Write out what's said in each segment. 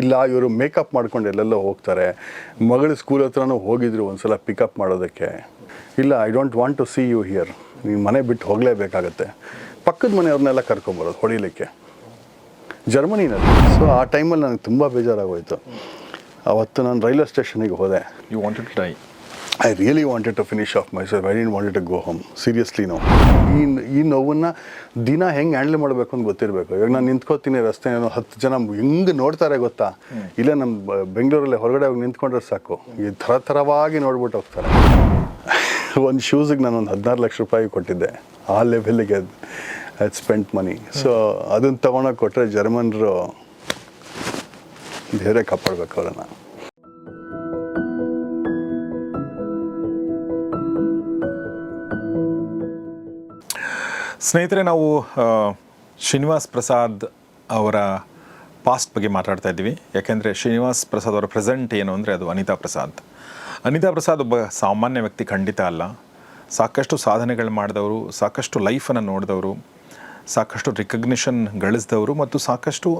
ಇಲ್ಲ, ಇವರು ಮೇಕಪ್ ಮಾಡ್ಕೊಂಡು ಎಲ್ಲೆಲ್ಲೋ ಹೋಗ್ತಾರೆ. ಮಗಳು ಸ್ಕೂಲ್ ಹತ್ರನೂ ಹೋಗಿದ್ರು ಒಂದ್ಸಲ ಪಿಕಪ್ ಮಾಡೋದಕ್ಕೆ. ಇಲ್ಲ I don't want to see you here ನೀವು ಮನೆ ಬಿಟ್ಟು ಹೋಗಲೇಬೇಕಾಗತ್ತೆ. ಪಕ್ಕದ ಮನೆಯವ್ರನ್ನೆಲ್ಲ ಕರ್ಕೊಂಬರೋದು ಹೊಡಿಲಿಕ್ಕೆ. ಜರ್ಮನಿನಲ್ಲಿ. ಸೊ ಆ ಟೈಮಲ್ಲಿ ನನಗೆ ತುಂಬ ಬೇಜಾರಾಗೋಯಿತು. ಅವತ್ತು ನಾನು ರೈಲ್ವೆ ಸ್ಟೇಷನಿಗೆ ಹೋದೆ. You wanted to die I really wanted to finish off myself I didn't wanted to go home seriously ನೋವು ಈ ಈ ನೋವನ್ನು ದಿನ ಹೆಂಗೆ ಹ್ಯಾಂಡಲ್ ಮಾಡಬೇಕು ಅಂತ ಗೊತ್ತಿರಬೇಕು. ಇವಾಗ ನಾನು ನಿಂತ್ಕೋತೀನಿ ರಸ್ತೆ ಏನೋ ಹತ್ತು ಜನ ಹೆಂಗೆ ನೋಡ್ತಾರೆ ಗೊತ್ತಾ? ಇಲ್ಲ ನಮ್ಮ ಬೆಂಗಳೂರಲ್ಲೇ ಹೊರಗಡೆ ಹೋಗಿ ನಿಂತ್ಕೊಂಡ್ರೆ ಸಾಕು. ಈ ಥರ ಥರವಾಗಿ ನೋಡ್ಬಿಟ್ಟು ಹೋಗ್ತಾರೆ. ಒಂದು ಶೂಸಿಗೆ ನಾನು ಒಂದು ಹದಿನಾರು ಲಕ್ಷ ರೂಪಾಯಿ ಕೊಟ್ಟಿದ್ದೆ. ಆ ಲೆವೆಲ್ಲಿಗೆ ಅದು ಸ್ಪೆಂಟ್ ಮನಿ ಸೊ ಅದನ್ನು ತೊಗೊಳಕ್ಕೆ ಕೊಟ್ಟರೆ ಜರ್ಮನ್ರು ಬೇರೆ ಕಾಪಾಡ್ಬೇಕು ಅವರನ್ನು. ಸ್ನೇಹಿತರೆ, ನಾವು ಶ್ರೀನಿವಾಸ್ ಪ್ರಸಾದ್ ಅವರ ಪಾಸ್ಟ್ ಬಗ್ಗೆ ಮಾತಾಡ್ತಾ ಇದ್ದೀವಿ. ಯಾಕೆಂದರೆ ಶ್ರೀನಿವಾಸ್ ಪ್ರಸಾದ್ ಅವರ ಪ್ರೆಸೆಂಟ್ ಏನು ಅಂದರೆ ಅದು ಅನಿತಾ ಪ್ರಸಾದ್. ಅನಿತಾ ಪ್ರಸಾದ್ ಒಬ್ಬ ಸಾಮಾನ್ಯ ವ್ಯಕ್ತಿ, ಖಂಡಿತ ಅಲ್ಲ. ಸಾಕಷ್ಟು ಸಾಧನೆಗಳು ಮಾಡಿದವರು, ಸಾಕಷ್ಟು ಲೈಫನ್ನು ನೋಡಿದವರು. ಸಾಕಷ್ಟು ರಿಕಗ್ನಿಷನ್ ಗಳಿಸಿದವರು ಮತ್ತು ಸಾಕಷ್ಟು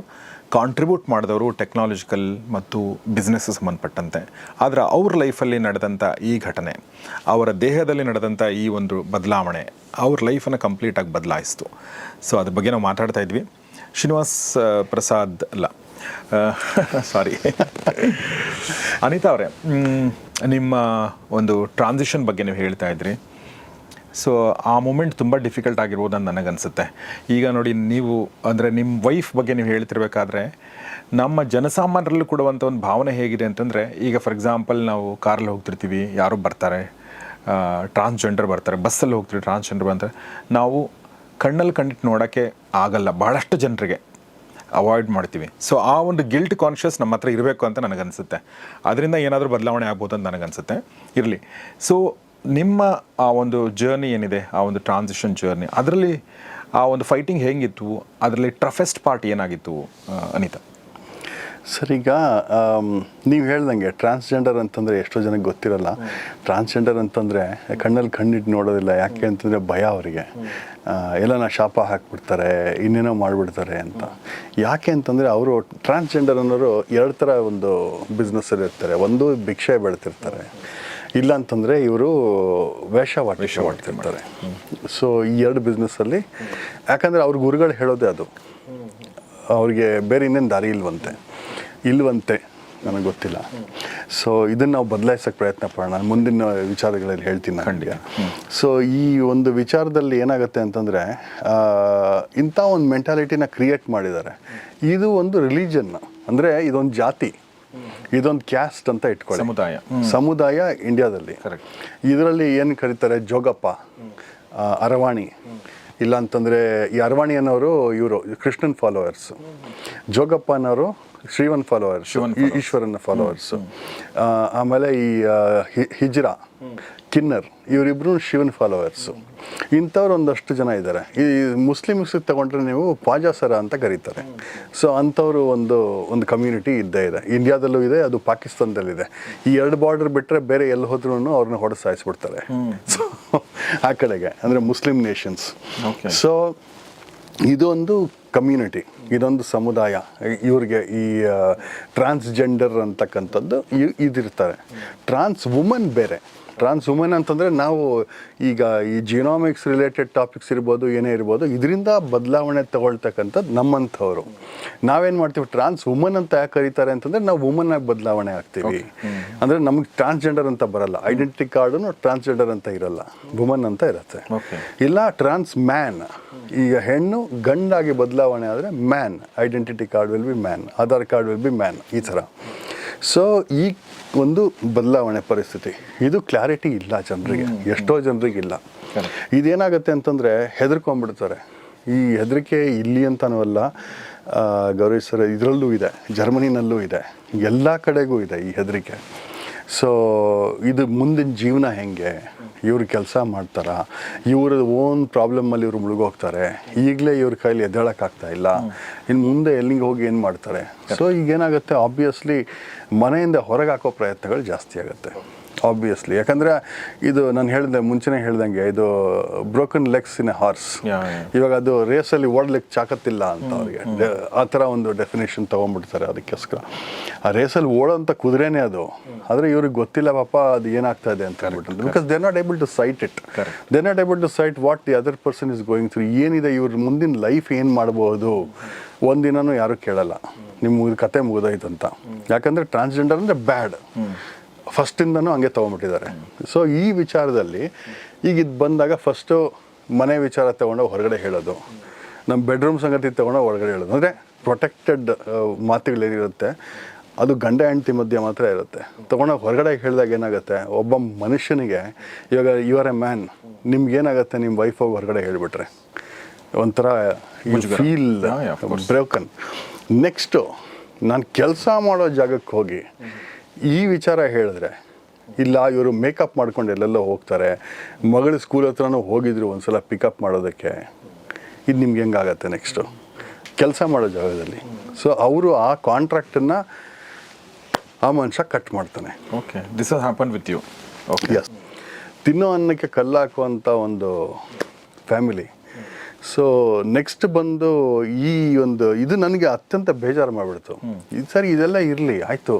ಕಾಂಟ್ರಿಬ್ಯೂಟ್ ಮಾಡಿದವರು ಟೆಕ್ನಾಲಜಿಕಲ್ ಮತ್ತು ಬಿಸ್ನೆಸ್ ಸಂಬಂಧಪಟ್ಟಂತೆ. ಆದರೆ ಅವ್ರ ಲೈಫಲ್ಲಿ ನಡೆದಂಥ ಈ ಘಟನೆ, ಅವರ ದೇಹದಲ್ಲಿ ನಡೆದಂಥ ಈ ಒಂದು ಬದಲಾವಣೆ ಅವ್ರ ಲೈಫನ್ನು ಕಂಪ್ಲೀಟಾಗಿ ಬದಲಾಯಿಸ್ತು. ಸೊ ಅದ್ರ ಬಗ್ಗೆ ನಾವು ಮಾತಾಡ್ತಾ ಇದ್ವಿ. ಶ್ರೀನಿವಾಸ್ ಪ್ರಸಾದ್ ಅಲ್ಲ. ಸಾರಿ ಅನಿತಾ ಅವರೇ ನಿಮ್ಮ ಒಂದು ಟ್ರಾನ್ಸಿಷನ್ ಬಗ್ಗೆ ನೀವು ಹೇಳ್ತಾ ಇದ್ರಿ. ಸೊ ಆ ಮೂಮೆಂಟ್ ತುಂಬ ಡಿಫಿಕಲ್ಟ್ ಆಗಿರ್ಬೋದು ಅಂತ ನನಗನ್ಸುತ್ತೆ. ಈಗ ನೋಡಿ, ನೀವು, ಅಂದರೆ ನಿಮ್ಮ ವೈಫ್ ಬಗ್ಗೆ ನೀವು ಹೇಳ್ತಿರ್ಬೇಕಾದ್ರೆ, ನಮ್ಮ ಜನಸಾಮಾನ್ಯರಲ್ಲಿ ಕೊಡುವಂಥ ಒಂದು ಭಾವನೆ ಹೇಗಿದೆ ಅಂತಂದರೆ, ಈಗ ಫಾರ್ ಎಕ್ಸಾಂಪಲ್ ನಾವು ಕಾರಲ್ಲಿ ಹೋಗ್ತಿರ್ತೀವಿ, ಯಾರು ಬರ್ತಾರೆ ಟ್ರಾನ್ಸ್ಜೆಂಡರ್ ಬರ್ತಾರೆ ಬಸ್ಸಲ್ಲಿ ಹೋಗ್ತೀವಿ ಟ್ರಾನ್ಸ್ಜೆಂಡರ್ ಬಂದರೆ, ನಾವು ಕಣ್ಣಲ್ಲಿ ಕಂಡಿಟ್ಟು ನೋಡೋಕ್ಕೆ ಆಗಲ್ಲ ಭಾಳಷ್ಟು ಜನರಿಗೆ ಅವಾಯ್ಡ್ ಮಾಡ್ತೀವಿ. ಸೊ ಆ ಒಂದು ಗಿಲ್ಟ್ ಕಾನ್ಷಿಯಸ್ ನಮ್ಮ ಹತ್ರ ಇರಬೇಕು ಅಂತ ನನಗನ್ಸುತ್ತೆ. ಅದರಿಂದ ಏನಾದರೂ ಬದಲಾವಣೆ ಆಗ್ಬೋದು ಅಂತ ನನಗನ್ಸುತ್ತೆ. ಇರಲಿ. ಸೊ ನಿಮ್ಮ ಆ ಒಂದು ಜರ್ನಿ ಏನಿದೆ, ಆ ಒಂದು ಟ್ರಾನ್ಸಿಷನ್ ಜರ್ನಿ ಅದರಲ್ಲಿ ಆ ಒಂದು ಫೈಟಿಂಗ್ ಹೇಗಿತ್ತು, ಅದರಲ್ಲಿ ಟ್ರಫೆಸ್ಟ್ ಪಾರ್ಟ್ ಏನಾಗಿತ್ತು ಅನಿತಾ? ಸರ್, ಈಗ ನೀವು ಹೇಳ್ದಂಗೆ ಟ್ರಾನ್ಸ್ಜೆಂಡರ್ ಅಂತಂದರೆ ಎಷ್ಟೋ ಜನಕ್ಕೆ ಗೊತ್ತಿರಲ್ಲ. ಟ್ರಾನ್ಸ್ಜೆಂಡರ್ ಅಂತಂದರೆ ಕಣ್ಣಲ್ಲಿ ಕಣ್ಣಿಟ್ಟು ನೋಡೋದಿಲ್ಲ, ಯಾಕೆ ಅಂತಂದರೆ ಭಯ ಅವರಿಗೆ. ಎಲ್ಲನ ಶಾಪ ಹಾಕ್ಬಿಡ್ತಾರೆ, ಇನ್ನೇನೋ ಮಾಡಿಬಿಡ್ತಾರೆ ಅಂತ. ಯಾಕೆ ಅಂತಂದರೆ ಅವರು ಟ್ರಾನ್ಸ್ಜೆಂಡರ್ ಅನ್ನೋರು ಎರಡು ಥರ ಒಂದು ಬಿಸ್ನೆಸ್ಸಲ್ಲಿ ಇರ್ತಾರೆ. ಒಂದು ಭಿಕ್ಷೆ ಬೆಳ್ತಿರ್ತಾರೆ. ಇಲ್ಲ ಅಂತಂದರೆ ಇವರು ವೇಷವಾಟ ಮಾಡ್ತಿರ್ತಾರೆ ಸೊ ಈ ಎರಡು ಬಿಸ್ನೆಸ್ಸಲ್ಲಿ ಯಾಕಂದರೆ ಅವ್ರ ಗುರುಗಳು ಹೇಳೋದೇ ಅದು. ಅವ್ರಿಗೆ ಬೇರೆ ಇನ್ನೇನು ದಾರಿ ಇಲ್ವಂತೆ. ಇಲ್ವಂತೆ ನನಗೆ ಗೊತ್ತಿಲ್ಲ. ಸೊ ಇದನ್ನು ನಾವು ಬದಲಾಯಿಸೋಕ್ಕೆ ಪ್ರಯತ್ನ ಪಡೋಣ. ಮುಂದಿನ ವಿಚಾರಗಳಲ್ಲಿ ಹೇಳ್ತೀನಿ ನಾನು ಖಂಡಿತ. ಸೊ ಈ ಒಂದು ವಿಚಾರದಲ್ಲಿ ಏನಾಗುತ್ತೆ ಅಂತಂದರೆ ಇಂಥ ಒಂದು ಮೆಂಟಾಲಿಟಿನ ಕ್ರಿಯೇಟ್ ಮಾಡಿದ್ದಾರೆ. ಇದು ಒಂದು ರಿಲಿಜನ್ ಅಂದರೆ ಇದೊಂದು ಜಾತಿ. ಇದೊಂದು ಕ್ಯಾಸ್ಟ್ ಅಂತ ಇಟ್ಕೊಳ್ಳಿ. ಸಮುದಾಯ. ಸಮುದಾಯ ಇಂಡಿಯಾದಲ್ಲಿ. ಇದರಲ್ಲಿ ಏನು ಕರೀತಾರೆ? ಜೋಗಪ್ಪ ಅರವಾಣಿ. ಇಲ್ಲ ಅಂತಂದರೆ ಈ ಅರವಾಣಿ ಅನ್ನೋರು ಇವರು ಕೃಷ್ಣನ್ ಫಾಲೋವರ್ಸ್ ಜೋಗಪ್ಪ ಅನ್ನೋರು ಶ್ರೀವನ್ ಫಾಲೋವರ್ಸ್ ಈಶ್ವರನ ಫಾಲೋವರ್ಸ್ ಆಮೇಲೆ ಈ ಹಿಜ್ರಾ. ಕಿನ್ನರ್ ಇವರಿಬ್ರು ಶಿವನ್ ಫಾಲೋವರ್ಸು ಇಂಥವ್ರು ಒಂದಷ್ಟು ಜನ ಇದ್ದಾರೆ. ಈ ಮುಸ್ಲಿಮ್ಸಿಗೆ ತಗೊಂಡ್ರೆ ನೀವು ಪಾಜಾಸರ ಅಂತ ಕರೀತಾರೆ. ಸೊ ಅಂಥವ್ರು ಒಂದು ಒಂದು ಕಮ್ಯುನಿಟಿ ಇದ್ದೇ ಇದೆ. ಇಂಡಿಯಾದಲ್ಲೂ ಇದೆ ಅದು ಪಾಕಿಸ್ತಾನದಲ್ಲಿದೆ. ಈ ಎರಡು ಬಾರ್ಡರ್ ಬಿಟ್ಟರೆ ಬೇರೆ ಎಲ್ಲಿ ಹೋದ್ರೂ ಅವ್ರನ್ನ ಹೊಡೆದು ಸಾಯಿಸ್ಬಿಡ್ತಾರೆ. ಸೊ ಆ ಕಡೆಗೆ ಅಂದರೆ ಮುಸ್ಲಿಂ ನೇಷನ್ಸ್. ಸೊ ಇದೊಂದು ಕಮ್ಯುನಿಟಿ ಇದೊಂದು ಸಮುದಾಯ. ಇವ್ರಿಗೆ ಈ ಟ್ರಾನ್ಸ್ಜೆಂಡರ್ ಅಂತಕ್ಕಂಥದ್ದು ಇದಿರ್ತಾರೆ. ಟ್ರಾನ್ಸ್ ವುಮನ್ ಬೇರೆ. ಟ್ರಾನ್ಸ್ ವುಮೆನ್ ಅಂತಂದರೆ ನಾವು ಈಗ ಈ ಜಿನಾಮಿಕ್ಸ್ ರಿಲೇಟೆಡ್ ಟಾಪಿಕ್ಸ್ ಇರ್ಬೋದು ಏನೇ ಇರ್ಬೋದು ಇದರಿಂದ ಬದಲಾವಣೆ ತಗೊಳ್ತಕ್ಕಂಥದ್ದು ನಮ್ಮಂಥವ್ರು. ನಾವೇನು ಮಾಡ್ತೀವಿ ಟ್ರಾನ್ಸ್ ವುಮನ್ ಅಂತ ಯಾಕೆ ಕರೀತಾರೆ ಅಂತಂದರೆ ನಾವು ವುಮನ್ ಆಗಿ ಬದಲಾವಣೆ ಆಗ್ತೀವಿ. ಅಂದರೆ ನಮಗೆ ಟ್ರಾನ್ಸ್ಜೆಂಡರ್ ಅಂತ ಬರಲ್ಲ. ಐಡೆಂಟಿಟಿ ಕಾರ್ಡು ಟ್ರಾನ್ಸ್ಜೆಂಡರ್ ಅಂತ ಇರಲ್ಲ. ವುಮನ್ ಅಂತ ಇರುತ್ತೆ. ಇಲ್ಲ ಟ್ರಾನ್ಸ್ ಮ್ಯಾನ್ ಈಗ ಹೆಣ್ಣು ಗಂಡಾಗಿ ಬದಲಾವಣೆ ಆದರೆ man identity card will be man Aadhaar card will be man ಈ ಥರ. ಸೊ ಈ ಒಂದು ಬದಲಾವಣೆ ಪರಿಸ್ಥಿತಿ. ಇದು ಕ್ಲಾರಿಟಿ ಇಲ್ಲ ಜನರಿಗೆ. ಎಷ್ಟೋ ಜನರಿಗೆ ಇಲ್ಲ Correct. ಇದೇನಾಗುತ್ತೆ ಅಂತಂದರೆ ಹೆದರ್ಕೊಂಡ್ಬಿಡ್ತಾರೆ. ಈ ಹೆದರಿಕೆ ಇಲ್ಲಿ ಅಂತನೂ ಅಲ್ಲ ಗೌರಿ ಸರ್ ಇದರಲ್ಲೂ ಇದೆ ಜರ್ಮನಿನಲ್ಲೂ ಇದೆ ಎಲ್ಲ ಕಡೆಗೂ ಇದೆ ಈ ಹೆದರಿಕೆ. ಸೊ ಇದು ಮುಂದಿನ ಜೀವನ ಹೆಂಗೆ? ಇವ್ರು ಕೆಲಸ ಮಾಡ್ತಾರಾ? ಇವ್ರ ಓನ್ ಪ್ರಾಬ್ಲಮಲ್ಲಿ ಇವ್ರು ಮುಳುಗೋಗ್ತಾರೆ. ಈಗಲೇ ಇವ್ರ ಕೈಲಿ ಎದ್ದೇಳಕ್ಕಾಗ್ತಾ ಇಲ್ಲ. ಇನ್ನು ಮುಂದೆ ಎಲ್ಲಿಗೆ ಹೋಗಿ ಏನು ಮಾಡ್ತಾರೆ? ಸೊ ಈಗೇನಾಗುತ್ತೆ? ಆಬ್ವಿಯಸ್ಲಿ ಮನೆಯಿಂದ ಹೊರಗೆ ಹಾಕೋ ಪ್ರಯತ್ನಗಳು ಜಾಸ್ತಿ ಆಗುತ್ತೆ. ಆಬ್ವಿಯಸ್ಲಿ ಯಾಕಂದರೆ ಇದು ನಾನು ಹೇಳಿದೆ ಮುಂಚೆನೇ ಹೇಳ್ದಂಗೆ ಇದು broken legs in a horse. ಇವಾಗ ಅದು ರೇಸಲ್ಲಿ ಓಡ್ಲಿಕ್ಕೆ ಚಾಕತ್ತಿಲ್ಲ ಅಂತ ಅವ್ರಿಗೆ. ಆ ಥರ ಒಂದು ಡೆಫಿನೇಷನ್ ತೊಗೊಂಡ್ಬಿಡ್ತಾರೆ ಅದಕ್ಕೋಸ್ಕರ. ಆ ರೇಸಲ್ಲಿ ಓಡೋಂಥ ಕುದುರೆನೇ ಅದು. ಆದರೆ ಇವ್ರಿಗೆ ಗೊತ್ತಿಲ್ಲ ಪಾಪ ಅದು ಏನಾಗ್ತಾ ಇದೆ? ಅಂತ ಹೇಳ್ಬಿಟ್ಟು. Because they not able to sight it. They not able to sight what the other person is going through ಏನಿದೆ ಇವ್ರ ಮುಂದಿನ ಲೈಫ್ ಏನು ಮಾಡ್ಬೋದು? ಒಂದಿನೂ ಯಾರೂ ಕೇಳಲ್ಲ. ನಿಮ್ಮ ಕತೆ ಮುಗಿದೋಯ್ತು ಅಂತ ಯಾಕಂದರೆ ಟ್ರಾನ್ಸ್ಜೆಂಡರ್ ಅಂದರೆ ಬ್ಯಾಡ್ ಫಸ್ಟಿಂದನೂ ಹಂಗೆ ತೊಗೊಂಬಿಟ್ಟಿದ್ದಾರೆ ಸೊ ಈ ವಿಚಾರದಲ್ಲಿ ಈಗ ಇದು ಬಂದಾಗ ಫಸ್ಟು ಮನೆ ವಿಚಾರ ತಗೊಂಡು ಹೊರಗಡೆ ಹೇಳೋದು. ನಮ್ಮ ಬೆಡ್ರೂಮ್ ಸಂಗತಿ ತೊಗೊಂಡು ಹೊರಗಡೆ ಹೇಳೋದು. ಅಂದರೆ ಪ್ರೊಟೆಕ್ಟೆಡ್ ಮಾತುಗಳೇನಿರುತ್ತೆ ಅದು ಗಂಡ ಹೆಂಡತಿ ಮಧ್ಯೆ ಮಾತ್ರ ಇರುತ್ತೆ. ತೊಗೊಂಡೋಗಿ ಹೊರಗಡೆ ಹೇಳಿದಾಗ ಏನಾಗುತ್ತೆ? ಒಬ್ಬ ಮನುಷ್ಯನಿಗೆ ಇವಾಗ ಯು ಆರ್ ಎ ಮ್ಯಾನ್ ನಿಮ್ಗೇನಾಗುತ್ತೆ? ನಿಮ್ಮ ವೈಫ್ ಹೋಗಿ ಹೊರಗಡೆ ಹೇಳಿಬಿಟ್ರೆ. ಒಂಥರ. ಫೀಲ್ ಬ್ರೋಕನ್ ನೆಕ್ಸ್ಟು ನಾನು ಕೆಲಸ ಮಾಡೋ ಜಾಗಕ್ಕೆ ಹೋಗಿ ಈ ವಿಚಾರ ಹೇಳಿದ್ರೆ ಇಲ್ಲ ಇವರು ಮೇಕಪ್ ಮಾಡ್ಕೊಂಡು ಎಲ್ಲೆಲ್ಲೋ ಹೋಗ್ತಾರೆ ಮಗಳ ಸ್ಕೂಲ್ ಹತ್ರನೂ ಹೋಗಿದ್ರು ಒಂದ್ಸಲ ಪಿಕಪ್ ಮಾಡೋದಕ್ಕೆ ಇದು ನಿಮ್ಗೆ ಹೆಂಗಾಗತ್ತೆ ನೆಕ್ಸ್ಟು ಕೆಲಸ ಮಾಡೋ ಜಾಗದಲ್ಲಿ. ಸೊ ಅವರು ಆ ಕಾಂಟ್ರಾಕ್ಟನ್ನು ಆ ಮನುಷ್ಯ ಕಟ್ ಮಾಡ್ತಾನೆ. Okay this has happen with you okay yes ತಿನ್ನೋ ಅನ್ನಕ್ಕೆ ಕಲ್ಲಾಕುವಂಥ ಒಂದು ಫ್ಯಾಮಿಲಿ ಸೊ ನೆಕ್ಸ್ಟ್ ಬಂದು ಈ ಒಂದು ಇದು ನನಗೆ ಅತ್ಯಂತ ಬೇಜಾರು ಮಾಡಿಬಿಡ್ತು. ಇದು ಸರಿ ಇದೆಲ್ಲ ಇರಲಿ ಆಯಿತು.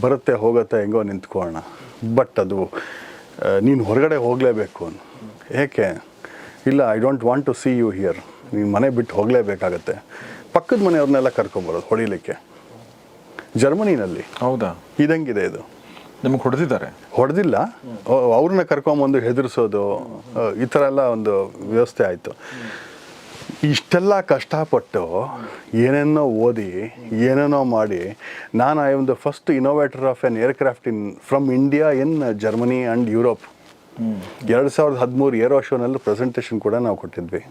ಬರುತ್ತೆ ಹೋಗುತ್ತೆ ಹೆಂಗೋ ನಿಂತ್ಕೊಳ್ಳೋಣ. ಬಟ್ ಅದು ನೀನು ಹೊರಗಡೆ ಹೋಗಲೇಬೇಕು ಏಕೆ? ಇಲ್ಲ I don't want to see you here ನೀನು ಮನೆ ಬಿಟ್ಟು ಹೋಗಲೇಬೇಕಾಗತ್ತೆ. ಪಕ್ಕದ ಮನೆಯವ್ರನ್ನೆಲ್ಲ ಕರ್ಕೊಂಬರೋದು ಹೊಡಿಲಿಕ್ಕೆ. ಜರ್ಮನಿನಲ್ಲಿ. ಹೌದಾ? ಇದಂಗಿದೆ ಇದು. ನಿಮಗೆ ಹೊಡೆದಿದ್ದಾರೆ? ಹೊಡೆದಿಲ್ಲ. ಅವ್ರನ್ನ ಕರ್ಕೊಂಬಂದು ಹೆದರ್ಸೋದು ಈ ಥರ ಎಲ್ಲ ಒಂದು ವ್ಯವಸ್ಥೆ ಆಯಿತು. ಇಷ್ಟೆಲ್ಲ ಕಷ್ಟಪಟ್ಟು ಏನೇನೋ ಓದಿ ಏನೇನೋ ಮಾಡಿ ನಾನು ಐ ಒಂದು the first innovator of an aircraft in from India in Germany and Europe ಎರಡು ಸಾವಿರದ ಹದಿಮೂರು ಏರೋ ಶೋನಲ್ಲಿ ಪ್ರೆಸೆಂಟೇಷನ್ ಕೂಡ ನಾವು ಕೊಟ್ಟಿದ್ವಿ.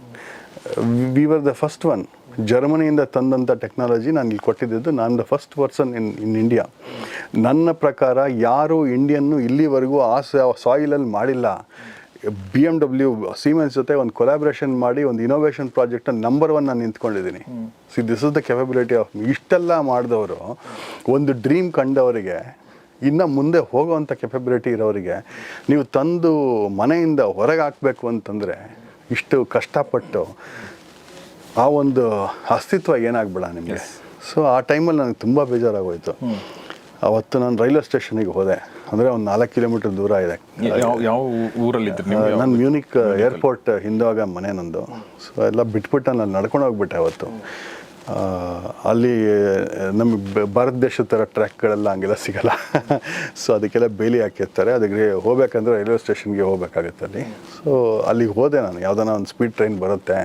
We were the first one ಜರ್ಮನಿಯಿಂದ ತಂದಂಥ ಟೆಕ್ನಾಲಜಿ ನಾನು ಇಲ್ಲಿ ಕೊಟ್ಟಿದ್ದು ನಾನು the first person in in India ನನ್ನ ಪ್ರಕಾರ ಯಾರು ಇಂಡಿಯನ್ನು ಇಲ್ಲಿವರೆಗೂ ಆ ಸಾಯಿಲಲ್ಲಿ ಮಾಡಿಲ್ಲ. ಬಿ ಎಂ ಡಬ್ಲ್ಯೂ ಸೀಮೆನ್ಸ್ ಜೊತೆ ಒಂದು ಕೊಲಾಬ್ರೇಷನ್ ಮಾಡಿ, ಒಂದು ಇನೋವೇಷನ್ ಪ್ರಾಜೆಕ್ಟ್ ನಂಬರ್ ಒನ್ ನಾನು ನಿಂತ್ಕೊಂಡಿದ್ದೀನಿ. See this is the capability of ಇಷ್ಟೆಲ್ಲ ಮಾಡಿದವರು ಒಂದು ಡ್ರೀಮ್ ಕಂಡವರಿಗೆ, ಇನ್ನು ಮುಂದೆ ಹೋಗುವಂಥ ಕೆಪಬಿಲಿಟಿ ಇರೋರಿಗೆ, ನೀವು ತಂದು ಮನೆಯಿಂದ ಹೊರಗೆ ಹಾಕಬೇಕು ಅಂತಂದರೆ ಇಷ್ಟು ಕಷ್ಟಪಟ್ಟು ಆ ಒಂದು ಅಸ್ತಿತ್ವ ಏನಾಗ್ಬೇಡ ನಿಮಗೆ. ಸೊ ಆ ಟೈಮಲ್ಲಿ ನನಗೆ ತುಂಬ ಬೇಜಾರಾಗೋಯ್ತು. ಅವತ್ತು ನಾನು ರೈಲ್ವೆ ಸ್ಟೇಷನಿಗೆ ಹೋದೆ. ಅಂದರೆ ಒಂದು ನಾಲ್ಕು ಕಿಲೋಮೀಟರ್ ದೂರ ಇದೆ. ಯಾವ ಊರಲ್ಲಿ ನಾನು ಮ್ಯೂನಿಕ್ ಏರ್ಪೋರ್ಟ್ ಹಿಂದಾಗ ಮನೆ ನಂದು. ಸೊ ಎಲ್ಲ ಬಿಟ್ಬಿಟ್ಟು ನಾನು ನಡ್ಕೊಂಡು ಹೋಗ್ಬಿಟ್ಟೆ ಅವತ್ತು. ಅಲ್ಲಿ ನಮಗೆ ಭಾರತ ದೇಶದ ಥರ ಟ್ರ್ಯಾಕ್ಗಳೆಲ್ಲ ಹಂಗೆಲ್ಲ ಸಿಗಲ್ಲ. ಸೊ ಅದಕ್ಕೆಲ್ಲ ಬೇಲಿ ಹಾಕಿರ್ತಾರೆ. ಅದಕ್ಕೆ ಹೋಗ್ಬೇಕಂದ್ರೆ ರೈಲ್ವೆ ಸ್ಟೇಷನ್ಗೆ ಹೋಗ್ಬೇಕಾಗತ್ತೆ ಅಲ್ಲಿ. ಸೊ ಅಲ್ಲಿಗೆ ಹೋದೆ ನಾನು. ಯಾವ್ದಾನ ಒಂದು ಸ್ಪೀಡ್ ಟ್ರೈನ್ ಬರುತ್ತೆ.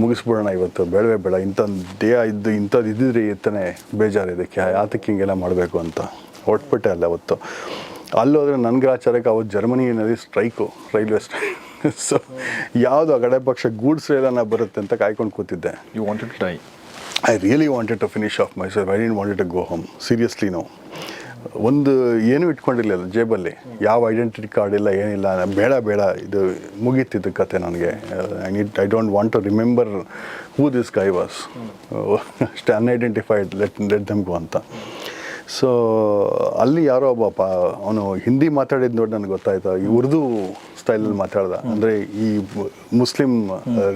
ಮುಗಿಸ್ಬಿಡೋಣ ಇವತ್ತು. ಬೇಡವೇ ಬೇಡ ಇಂಥ ದೇಹ ಇದ್ದು ಇಂಥದ್ದು ಇದ್ದಿದ್ರೆ ಇರ್ತಾನೆ ಬೇಜಾರು ಇದಕ್ಕೆ ಯಾತಕ್ಕೆ ಹಿಂಗೆಲ್ಲ ಮಾಡಬೇಕು ಅಂತ. ಹೊಟ್ಬಿಟ್ಟೆ ಅಲ್ಲ ಅವತ್ತು. ಅಲ್ಲೋದ್ರೆ ನನಗೆ ಆಚಾರಕ್ಕೆ ಅವತ್ತು ಜರ್ಮನಿಯಲ್ಲಿ ಸ್ಟ್ರೈಕು ರೈಲ್ವೆ ಸ್ಟ್ರೈಕ್ ಸೊ ಯಾವುದು ಅಗಡೆ ಕಡೆ ಪಕ್ಷ ಗೂಡ್ಸ್ ರೈಲನ್ನ ಬರುತ್ತೆ ಅಂತ ಕಾಯ್ಕೊಂಡು ಕೂತಿದ್ದೆ. You wanted to try I really wanted to finish off myself I didn't wanted to go home seriously ನಾವು ಒಂದು ಏನೂ ಇಟ್ಕೊಂಡಿರಲಿಲ್ಲ ಜೇಬಲ್ಲಿ. ಯಾವ ಐಡೆಂಟಿಟಿ ಕಾರ್ಡ್ ಇಲ್ಲ, ಏನಿಲ್ಲ, ಬೇಡ ಬೇಡ, ಇದು ಮುಗೀತಿದ್ದು ಕತೆ ನನಗೆ. I need I don't want to remember who this guy was ಅಷ್ಟೇ unidentified let let them go ಅಂತ. ಸೊ ಅಲ್ಲಿ ಯಾರೋ ಒಬ್ಬ ಅವನು ಹಿಂದಿ ಮಾತಾಡಿದ್ದು ನೋಡಿ ನನಗೆ ಗೊತ್ತಾಯ್ತು. ಈ ಉರ್ದು ಸ್ಟೈಲಲ್ಲಿ ಮಾತಾಡ್ದ. ಅಂದರೆ ಈ Muslim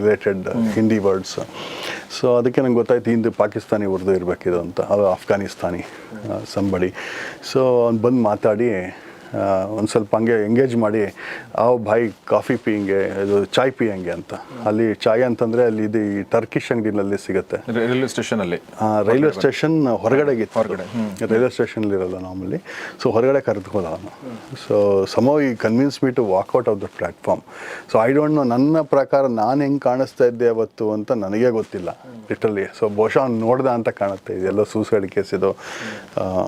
related Hindi words so ಅದಕ್ಕೆ ನಂಗೆ ಗೊತ್ತಾಯ್ತು, ಹಿಂದೆ ಪಾಕಿಸ್ತಾನಿ ಉರ್ದು ಇರಬೇಕಿದು ಅಂತ ಅಫ್ಘಾನಿಸ್ತಾನಿ ಸಂಬಡಿ ಸೊ ಅವ್ನು ಬಂದು ಮಾತಾಡಿ ಒಂದು ಸ್ವಲ್ಪ ಹಂಗೆ ಎಂಗೇಜ್ ಮಾಡಿ ಆ ಬಾಯಿ ಕಾಫಿ ಪೀಯಂಗೆ ಇದು ಚಾಯ್ ಪಿಯಂಗೆ ಅಂತ. ಅಲ್ಲಿ ಚಾಯ್ ಅಂತಂದರೆ ಅಲ್ಲಿ ಇದು ಈ ಟರ್ಕಿಶ್ ಅಂಗಡಿನಲ್ಲಿ ಸಿಗುತ್ತೆ. ರೈಲ್ವೆ ಸ್ಟೇಷನ್ ಅಲ್ಲಿ. ಆ, ರೈಲ್ವೆ ಸ್ಟೇಷನ್ ಹೊರಗಡೆಗೆ ಹೊರಗಡೆ, ರೈಲ್ವೆ ಸ್ಟೇಷನ್ ಇರಲ್ಲ ನಾರ್ಮಲಿ ಸೊ ಹೊರಗಡೆ ಕರೆದುಕೊಳ್ಳ ಅವನು. So somehow he convince me to walk out of the platform so I don't know ನನ್ನ ಪ್ರಕಾರ ನಾನು ಹೆಂಗೆ ಕಾಣಿಸ್ತಾ ಇದ್ದೆ ಅವತ್ತು ಅಂತ ನನಗೆ ಗೊತ್ತಿಲ್ಲ. ಲಿಟ್ರಲಿ ಸೊ ಬಹುಶಃ ಅವ್ನು ನೋಡ್ದ ಅಂತ ಕಾಣುತ್ತೆ. ಇದೆಲ್ಲ ಸೂಸೈಡ್ ಕೇಸ್ ಇದು.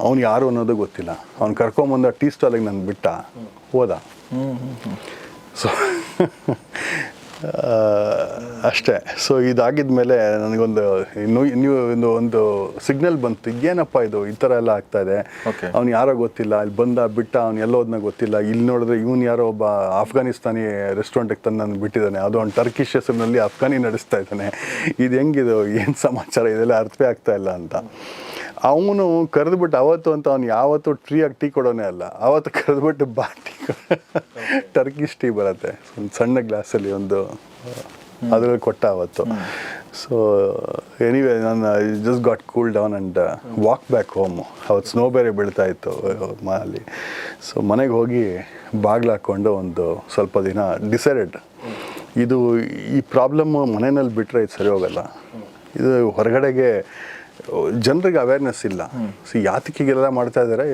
ಅವ್ನು ಯಾರು ಅನ್ನೋದು ಗೊತ್ತಿಲ್ಲ. ಅವ್ನು ಕರ್ಕೊಂಬಂದ ಟೀ ಸ್ಟಾಲಿಗೆ ನಾನು ಬಿಟ್ಟ ಹೋದ. ಸೊ ಅಷ್ಟೇ. ಸೊ ಇದಾಗಿದ ಮೇಲೆ ನನಗೊಂದು ನ್ಯೂ ಒಂದು ಒಂದು ಸಿಗ್ನಲ್ ಬಂತು. ಏನಪ್ಪ ಇದು? ಈ ಥರ ಎಲ್ಲ ಆಗ್ತಾ ಇದೆ. ಅವ್ನು ಯಾರೋ ಗೊತ್ತಿಲ್ಲ. ಅಲ್ಲಿ ಬಂದ ಬಿಟ್ಟ ಅವ್ನು ಎಲ್ಲೋದ್ನ ಗೊತ್ತಿಲ್ಲ. ಇಲ್ಲಿ ನೋಡಿದ್ರೆ ಇವನು ಯಾರೋ ಒಬ್ಬ ಆಫ್ಘಾನಿಸ್ತಾನಿ ರೆಸ್ಟೋರೆಂಟಿಗೆ ತಂದು ನಾನು ಬಿಟ್ಟಿದ್ದಾನೆ. ಅದು ಅವ್ನು ಟರ್ಕಿಶ್ ಹೆಸರಿನಲ್ಲಿ ಅಫ್ಘಾನಿ ನಡೆಸ್ತಾ ಇದ್ದಾನೆ. ಇದು ಹೆಂಗಿದು? ಏನು ಸಮಾಚಾರ? ಇದೆಲ್ಲ ಅರ್ಥವೇ ಆಗ್ತಾ ಇಲ್ಲ ಅಂತ. ಅವನು ಕರೆದ್ಬಿಟ್ಟು ಅವತ್ತು ಅಂತ ಅವ್ನು ಯಾವತ್ತು ಆಗಿ ಟೀ ಕೊಡೋನೇ ಅಲ್ಲ. ಅವತ್ತು ಕರೆದ್ಬಿಟ್ಟು ಬಾ ಟೀ ಟರ್ಕಿಶ್ ಟೀ ಬರುತ್ತೆ. ಒಂದು ಸಣ್ಣ ಗ್ಲಾಸಲ್ಲಿ ಒಂದು, ಅದ್ರಲ್ಲಿ ಕೊಟ್ಟ ಅವತ್ತು. ಸೊ ಎನಿವೆ ನಾನು just got cool down and walk back home ಅವತ್ತು ಸ್ನೋ ಬೇರೆ ಬೀಳ್ತಾ ಇತ್ತು ಮನೆಯಲ್ಲಿ ಸೊ ಮನೆಗೆ ಹೋಗಿ ಬಾಗ್ಲು ಹಾಕ್ಕೊಂಡು ಒಂದು ಸ್ವಲ್ಪ ದಿನ ಡಿಸೈಡೆಡ್ ಇದು ಈ ಪ್ರಾಬ್ಲಮ್ಮು ಮನೆಯಲ್ಲಿ ಬಿಟ್ಟರೆ ಇದು ಸರಿ ಹೋಗಲ್ಲ. ಇದು ಹೊರಗಡೆಗೆ ಜನರಿಗೆ ಅವೇರ್ನೆಸ್ ಇಲ್ಲ. ಸೊ ಯಾತಕಿಗೆಲ್ಲ ಮಾಡ್ತಾ ಇದ್ದಾರೆ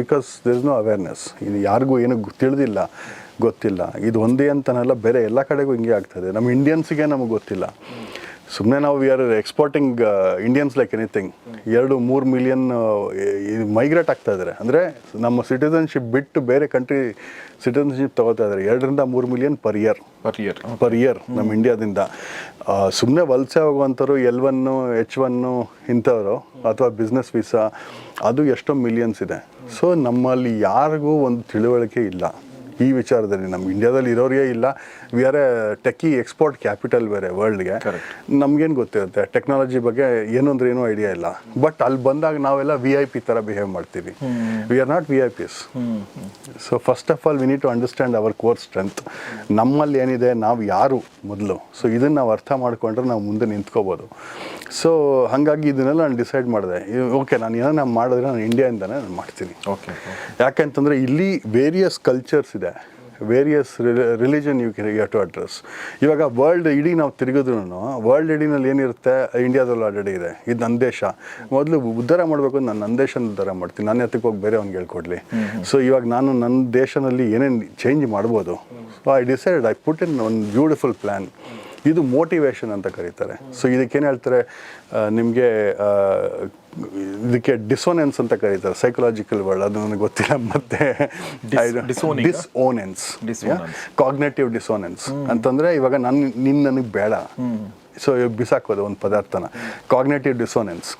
because there is no awareness ಇದು ಯಾರಿಗೂ ಏನು ತಿಳಿದಿಲ್ಲ ಗೊತ್ತಿಲ್ಲ. ಇದು ಒಂದೇ ಅಂತನಲ್ಲ ಬೇರೆ ಎಲ್ಲ ಕಡೆಗೂ ಹಿಂಗೆ ಆಗ್ತದೆ ನಮ್ಮ ಇಂಡಿಯನ್ಸಿಗೆ ನಮಗೆ ಗೊತ್ತಿಲ್ಲ. ಸುಮ್ಮನೆ ನಾವು we are exporting Indians like anything ಎರಡು ಮೂರು ಮಿಲಿಯನ್ ಮೈಗ್ರೇಟ್ ಆಗ್ತಾ ಇದ್ದಾರೆ ಅಂದರೆ ನಮ್ಮ ಸಿಟಿಸನ್ಶಿಪ್ ಬಿಟ್ಟು ಬೇರೆ ಕಂಟ್ರಿ ಸಿಟಿಸನ್ಶಿಪ್ ತಗೋತಾ ಇದ್ದಾರೆ ಎರಡರಿಂದ ಮೂರು million per year per year per year ನಮ್ಮ ಇಂಡಿಯಾದಿಂದ ಸುಮ್ಮನೆ ವಲಸೆ ಹೋಗುವಂಥವ್ರು ಎಲ್ ಒನ್ನು ಎಚ್ ಒನ್ನು ಇಂಥವರು ಅಥವಾ ಬಿಸ್ನೆಸ್ ವೀಸಾ ಅದು ಎಷ್ಟೋ ಮಿಲಿಯನ್ಸ್ ಇದೆ. ಸೊ ನಮ್ಮಲ್ಲಿ ಯಾರಿಗೂ ಒಂದು ತಿಳುವಳಿಕೆ ಇಲ್ಲ. ಈ ವಿಚಾರದಲ್ಲಿ ನಮ್ಮ ಇಂಡಿಯಾದಲ್ಲಿ ಇರೋರಿಗೆ ಇಲ್ಲ. We are a techie export capital ಬೇರೆ ವರ್ಲ್ಡ್ಗೆ. ನಮ್ಗೇನು ಗೊತ್ತಿರುತ್ತೆ ಟೆಕ್ನಾಲಜಿ ಬಗ್ಗೆ ಏನು ಅಂದ್ರೆ ಏನೂ ಐಡಿಯಾ ಇಲ್ಲ. ಬಟ್ ಅಲ್ಲಿ ಬಂದಾಗ ನಾವೆಲ್ಲ ವಿ ಐ ಪಿ ಥರ ಬಿಹೇವ್ ಮಾಡ್ತೀವಿ. We are not V I Ps so first of all we need to understand our core strength ನಮ್ಮಲ್ಲಿ ಏನಿದೆ ನಾವು ಯಾರು ಮೊದಲು? ಸೊ ಇದನ್ನು ನಾವು ಅರ್ಥ ಮಾಡ್ಕೊಂಡ್ರೆ ನಾವು ಮುಂದೆ ನಿಂತ್ಕೋಬೋದು. ಸೊ ಹಾಗಾಗಿ ಇದನ್ನೆಲ್ಲ ನಾನು ಡಿಸೈಡ್ ಮಾಡಿದೆ. ಓಕೆ ನಾನು ಏನೋ ನಾನು ಮಾಡಿದ್ರೆ ನಾನು ಇಂಡಿಯಾಯಿಂದನೇ ನಾನು ಮಾಡ್ತೀನಿ. ಓಕೆ ಯಾಕೆಂತಂದ್ರೆ ಇಲ್ಲಿ ವೇರಿಯಸ್ ಕಲ್ಚರ್ಸ್ ಇದೆ. Various religion you you to address ಇವಾಗ ವರ್ಲ್ಡ್ ಇಡೀ ನಾವು ತಿರುಗಿದ್ರು ವರ್ಲ್ಡ್ ಇಡೀನಲ್ಲಿ ಏನಿರುತ್ತೆ ಇಂಡಿಯಾದಲ್ಲಿ ಆಲ್ರೆಡಿ ಇದೆ. ಇದು ನನ್ನ ದೇಶ. ಮೊದಲು ಉದ್ಧಾರ ಮಾಡಬೇಕು ನಾನು ನನ್ನ ದೇಶನ ಉದ್ಧಾರ ಮಾಡ್ತೀನಿ. ನನ್ನ ಎತ್ತಕ್ಕೆ ಹೋಗಿ ಬೇರೆ ಅವ್ನಿಗೆ ಹೇಳ್ಕೊಡ್ಲಿ. ಸೊ ಇವಾಗ ನಾನು ನನ್ನ ದೇಶದಲ್ಲಿ ಏನೇನು ಚೇಂಜ್ ಮಾಡ್ಬೋದು? So I decide I put in ಒಂದು ಬ್ಯೂಟಿಫುಲ್ ಪ್ಲ್ಯಾನ್ ಇದು ಮೋಟಿವೇಶನ್ ಅಂತ ಕರೀತಾರೆ. ಸೊ ಇದಕ್ಕೇನು ಹೇಳ್ತಾರೆ? ನಿಮಗೆ ಇದಕ್ಕೆ ಡಿಸೋನೆನ್ಸ್ ಅಂತ ಕರೀತಾರೆ. ಸೈಕಲಾಜಿಕಲ್ ವರ್ಡ್ ಅದು ನನಗೆ ಗೊತ್ತಿಲ್ಲ ಮತ್ತೆ ಡಿಸೋನೆನ್ಸ್. ಕಾಗ್ನೇಟಿವ್ ಡಿಸೋನೆನ್ಸ್ ಅಂತಂದ್ರೆ ಇವಾಗ ನನ್ನ ನಿನ್ನ ನನಗೆ ಬೇಡ. ಸೊ ಬಿಸಾಕೋದು ಒಂದು ಪದಾರ್ಥನ. ಕಾಗ್ನೇಟಿವ್ ಡಿಸೋನೆನ್ಸ್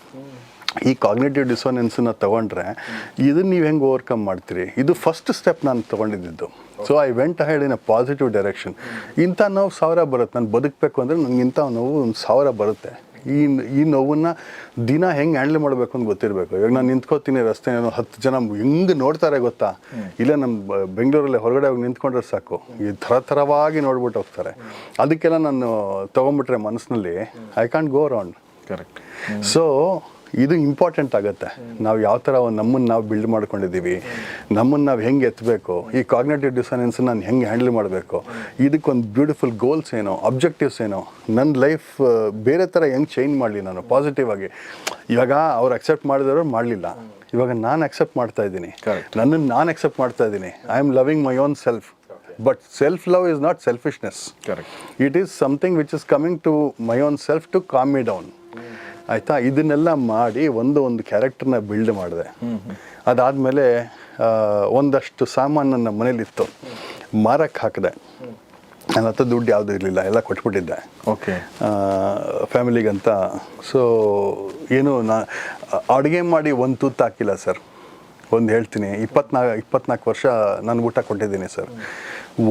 ಈ ಕಾಗ್ನೇಟಿವ್ ಡಿಸೋನೆನ್ಸನ್ನ ತಗೊಂಡ್ರೆ ಇದನ್ನ ನೀವು ಹೆಂಗೆ ಓವರ್ಕಮ್ ಮಾಡ್ತೀರಿ? ಇದು ಫಸ್ಟ್ ಸ್ಟೆಪ್ ನಾನು ತೊಗೊಂಡಿದ್ದು. ಸೊ ಐ ವೆಂಟ್ ಹೇಳಿ ಇನ್ ಅ ಪಾಸಿಟಿವ್ ಡೈರೆಕ್ಷನ್ ಇಂಥ ನೋವು ಸಾವಿರ ಬರುತ್ತೆ. ನಾನು ಬದುಕಬೇಕು ಅಂದರೆ ನನಗೆ ಇಂಥ ನೋವು ಒಂದು ಸಾವಿರ ಬರುತ್ತೆ. ಈ ಈ ನೋವನ್ನು ದಿನ ಹೆಂಗೆ ಹ್ಯಾಂಡಲ್ ಮಾಡಬೇಕು ಅಂತ ಗೊತ್ತಿರಬೇಕು. ಇವಾಗ ನಾನು ನಿಂತ್ಕೋತೀನಿ ರಸ್ತೆ ಹತ್ತು ಜನ ಹೆಂಗೆ ನೋಡ್ತಾರೆ ಗೊತ್ತಾ? ಇಲ್ಲ ನಮ್ಮ ಬೆಂಗಳೂರಲ್ಲಿ ಹೊರಗಡೆ ಹೋಗಿ ನಿಂತ್ಕೊಂಡ್ರೆ ಸಾಕು. ಈ ಥರ ಥರವಾಗಿ ನೋಡ್ಬಿಟ್ಟು ಹೋಗ್ತಾರೆ. ಅದಕ್ಕೆಲ್ಲ ನಾನು ತೊಗೊಂಬಿಟ್ರೆ ಮನಸ್ಸಿನಲ್ಲಿ I can't go around correct so ಇದು ಇಂಪಾರ್ಟೆಂಟ್ ಆಗುತ್ತೆ. ನಾವು ಯಾವ ಥರ ನಮ್ಮನ್ನು ನಾವು ಬಿಲ್ಡ್ ಮಾಡ್ಕೊಂಡಿದ್ದೀವಿ ನಮ್ಮನ್ನು ನಾವು ಹೆಂಗೆ ಎತ್ತಬೇಕು ಈ ಕಾಗ್ನೇಟಿವ್ ಡಿಸನೆನ್ಸ್ ನಾನು ಹೆಂಗೆ ಹ್ಯಾಂಡಲ್ ಮಾಡಬೇಕು ಇದಕ್ಕೊಂದು ಬ್ಯೂಟಿಫುಲ್ ಗೋಲ್ಸ್ ಏನೋ ಅಬ್ಜೆಕ್ಟಿವ್ಸ್ ಏನೋ ನನ್ನ ಲೈಫ್ ಬೇರೆ ಥರ ಹೆಂಗೆ ಚೇಂಜ್ ಮಾಡಲಿ ನಾನು ಪಾಸಿಟಿವ್ ಆಗಿ. ಇವಾಗ ಅವ್ರು ಅಕ್ಸೆಪ್ಟ್ ಮಾಡಿದವರು ಮಾಡಲಿಲ್ಲ. ಇವಾಗ ನಾನು ಅಕ್ಸೆಪ್ಟ್ ಮಾಡ್ತಾ ಇದ್ದೀನಿ. ನನ್ನನ್ನು ನಾನು ಅಕ್ಸೆಪ್ಟ್ ಮಾಡ್ತಾ ಇದ್ದೀನಿ. I am loving my own self but self love is not selfishness correct it is something which is coming to my own self to calm me down ಆಯಿತಾ? ಇದನ್ನೆಲ್ಲ ಮಾಡಿ ಒಂದು ಒಂದು ಕ್ಯಾರೆಕ್ಟರ್ನ ಬಿಲ್ಡ್ ಮಾಡಿದೆ. ಅದಾದಮೇಲೆ ಒಂದಷ್ಟು ಸಾಮಾನು ನನ್ನ ಮನೇಲಿತ್ತು. ಮಾರಕ್ಕೆ ಹಾಕಿದೆ. ನನ್ನ ಹತ್ರ ದುಡ್ಡು ಯಾವುದೂ ಇರಲಿಲ್ಲ ಎಲ್ಲ ಕೊಟ್ಬಿಟ್ಟಿದ್ದೆ. ಓಕೆ ಫ್ಯಾಮಿಲಿಗಂತ. ಸೊ ಏನು ನಾ ಅಡುಗೆ ಮಾಡಿ ಒಂದು ತುತ್ತು ಹಾಕಿಲ್ಲ ಸರ್. ಒಂದು ಹೇಳ್ತೀನಿ ಇಪ್ಪತ್ನಾಲ್ಕು ಇಪ್ಪತ್ನಾಲ್ಕು ವರ್ಷ ನಾನು ಊಟ ಕೊಟ್ಟಿದ್ದೀನಿ ಸರ್.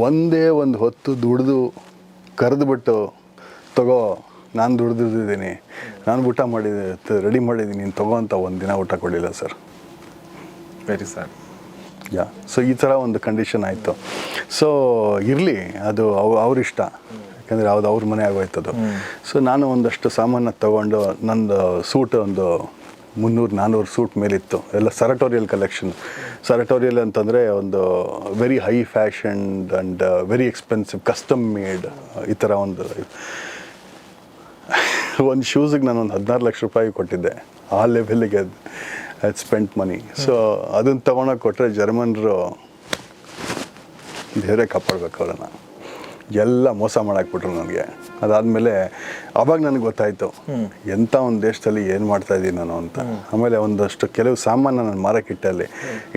ಒಂದೇ ಒಂದು ಹೊತ್ತು ದುಡ್ದು ಕರೆದುಬಿಟ್ಟು ತಗೋ ನಾನು ದುಡ್ದಿದ್ದೀನಿ ನಾನು ಊಟ ಮಾಡಿದೆ ರೆಡಿ ಮಾಡಿದ್ದೀನಿ. ನೀನು ತಗೋ ಅಂತ ಒಂದು ದಿನ ಊಟ ಕೊಡಲಿಲ್ಲ sir. Very sir yeah so ಈ ಥರ ಒಂದು ಕಂಡೀಷನ್ ಆಯಿತು. ಸೊ ಇರಲಿ ಅದು ಅವ್ ಅವ್ರಿಷ್ಟ. ಯಾಕಂದರೆ ಯಾವ್ದು ಅವ್ರ ಮನೆ ಆಗೋಯ್ತದು. ಸೊ ನಾನು ಒಂದಷ್ಟು ಸಾಮಾನು ತೊಗೊಂಡು ನಂದು ಸೂಟ್ ಒಂದು ಮುನ್ನೂರು ನಾನ್ನೂರು ಸೂಟ್ ಮೇಲಿತ್ತು. ಎಲ್ಲ ಸರಟೋರಿಯಲ್ ಕಲೆಕ್ಷನ್. ಸರಟೋರಿಯಲ್ ಅಂತಂದರೆ ಒಂದು very high fashioned and very expensive custom made ಈ ಥರ ಒಂದು ಒಂದು ಶೂಸಿಗೆ ನಾನು ಒಂದು ಹದಿನಾರು ಲಕ್ಷ ರೂಪಾಯಿ ಕೊಟ್ಟಿದ್ದೆ. ಆ ಲೆವೆಲ್ಗೆ ಅದು ಸ್ಪೆಂಟ್ ಮನಿ ಸೊ ಅದನ್ನು ತೊಗೊಂಡೋಗಿ ಕೊಟ್ಟರೆ ಜರ್ಮನ್ರು ದೇವರೇ ಕಾಪಾಡ್ಬೇಕು ಅವ್ರನ್ನ. ಎಲ್ಲ ಮೋಸ ಮಾಡಾಕ್ಬಿಟ್ರು ನನಗೆ. ಅದಾದಮೇಲೆ ಅವಾಗ ನನಗೆ ಗೊತ್ತಾಯಿತು. ಎಂಥ ಒಂದು ದೇಶದಲ್ಲಿ ಏನು ಮಾಡ್ತಾ ಇದ್ದೀನಿ ನಾನು ಅಂತ. ಆಮೇಲೆ ಒಂದಷ್ಟು ಕೆಲವು ಸಾಮಾನು ನಾನು ಮಾರಕ್ಕಿಟ್ಟೆ ಅಲ್ಲಿ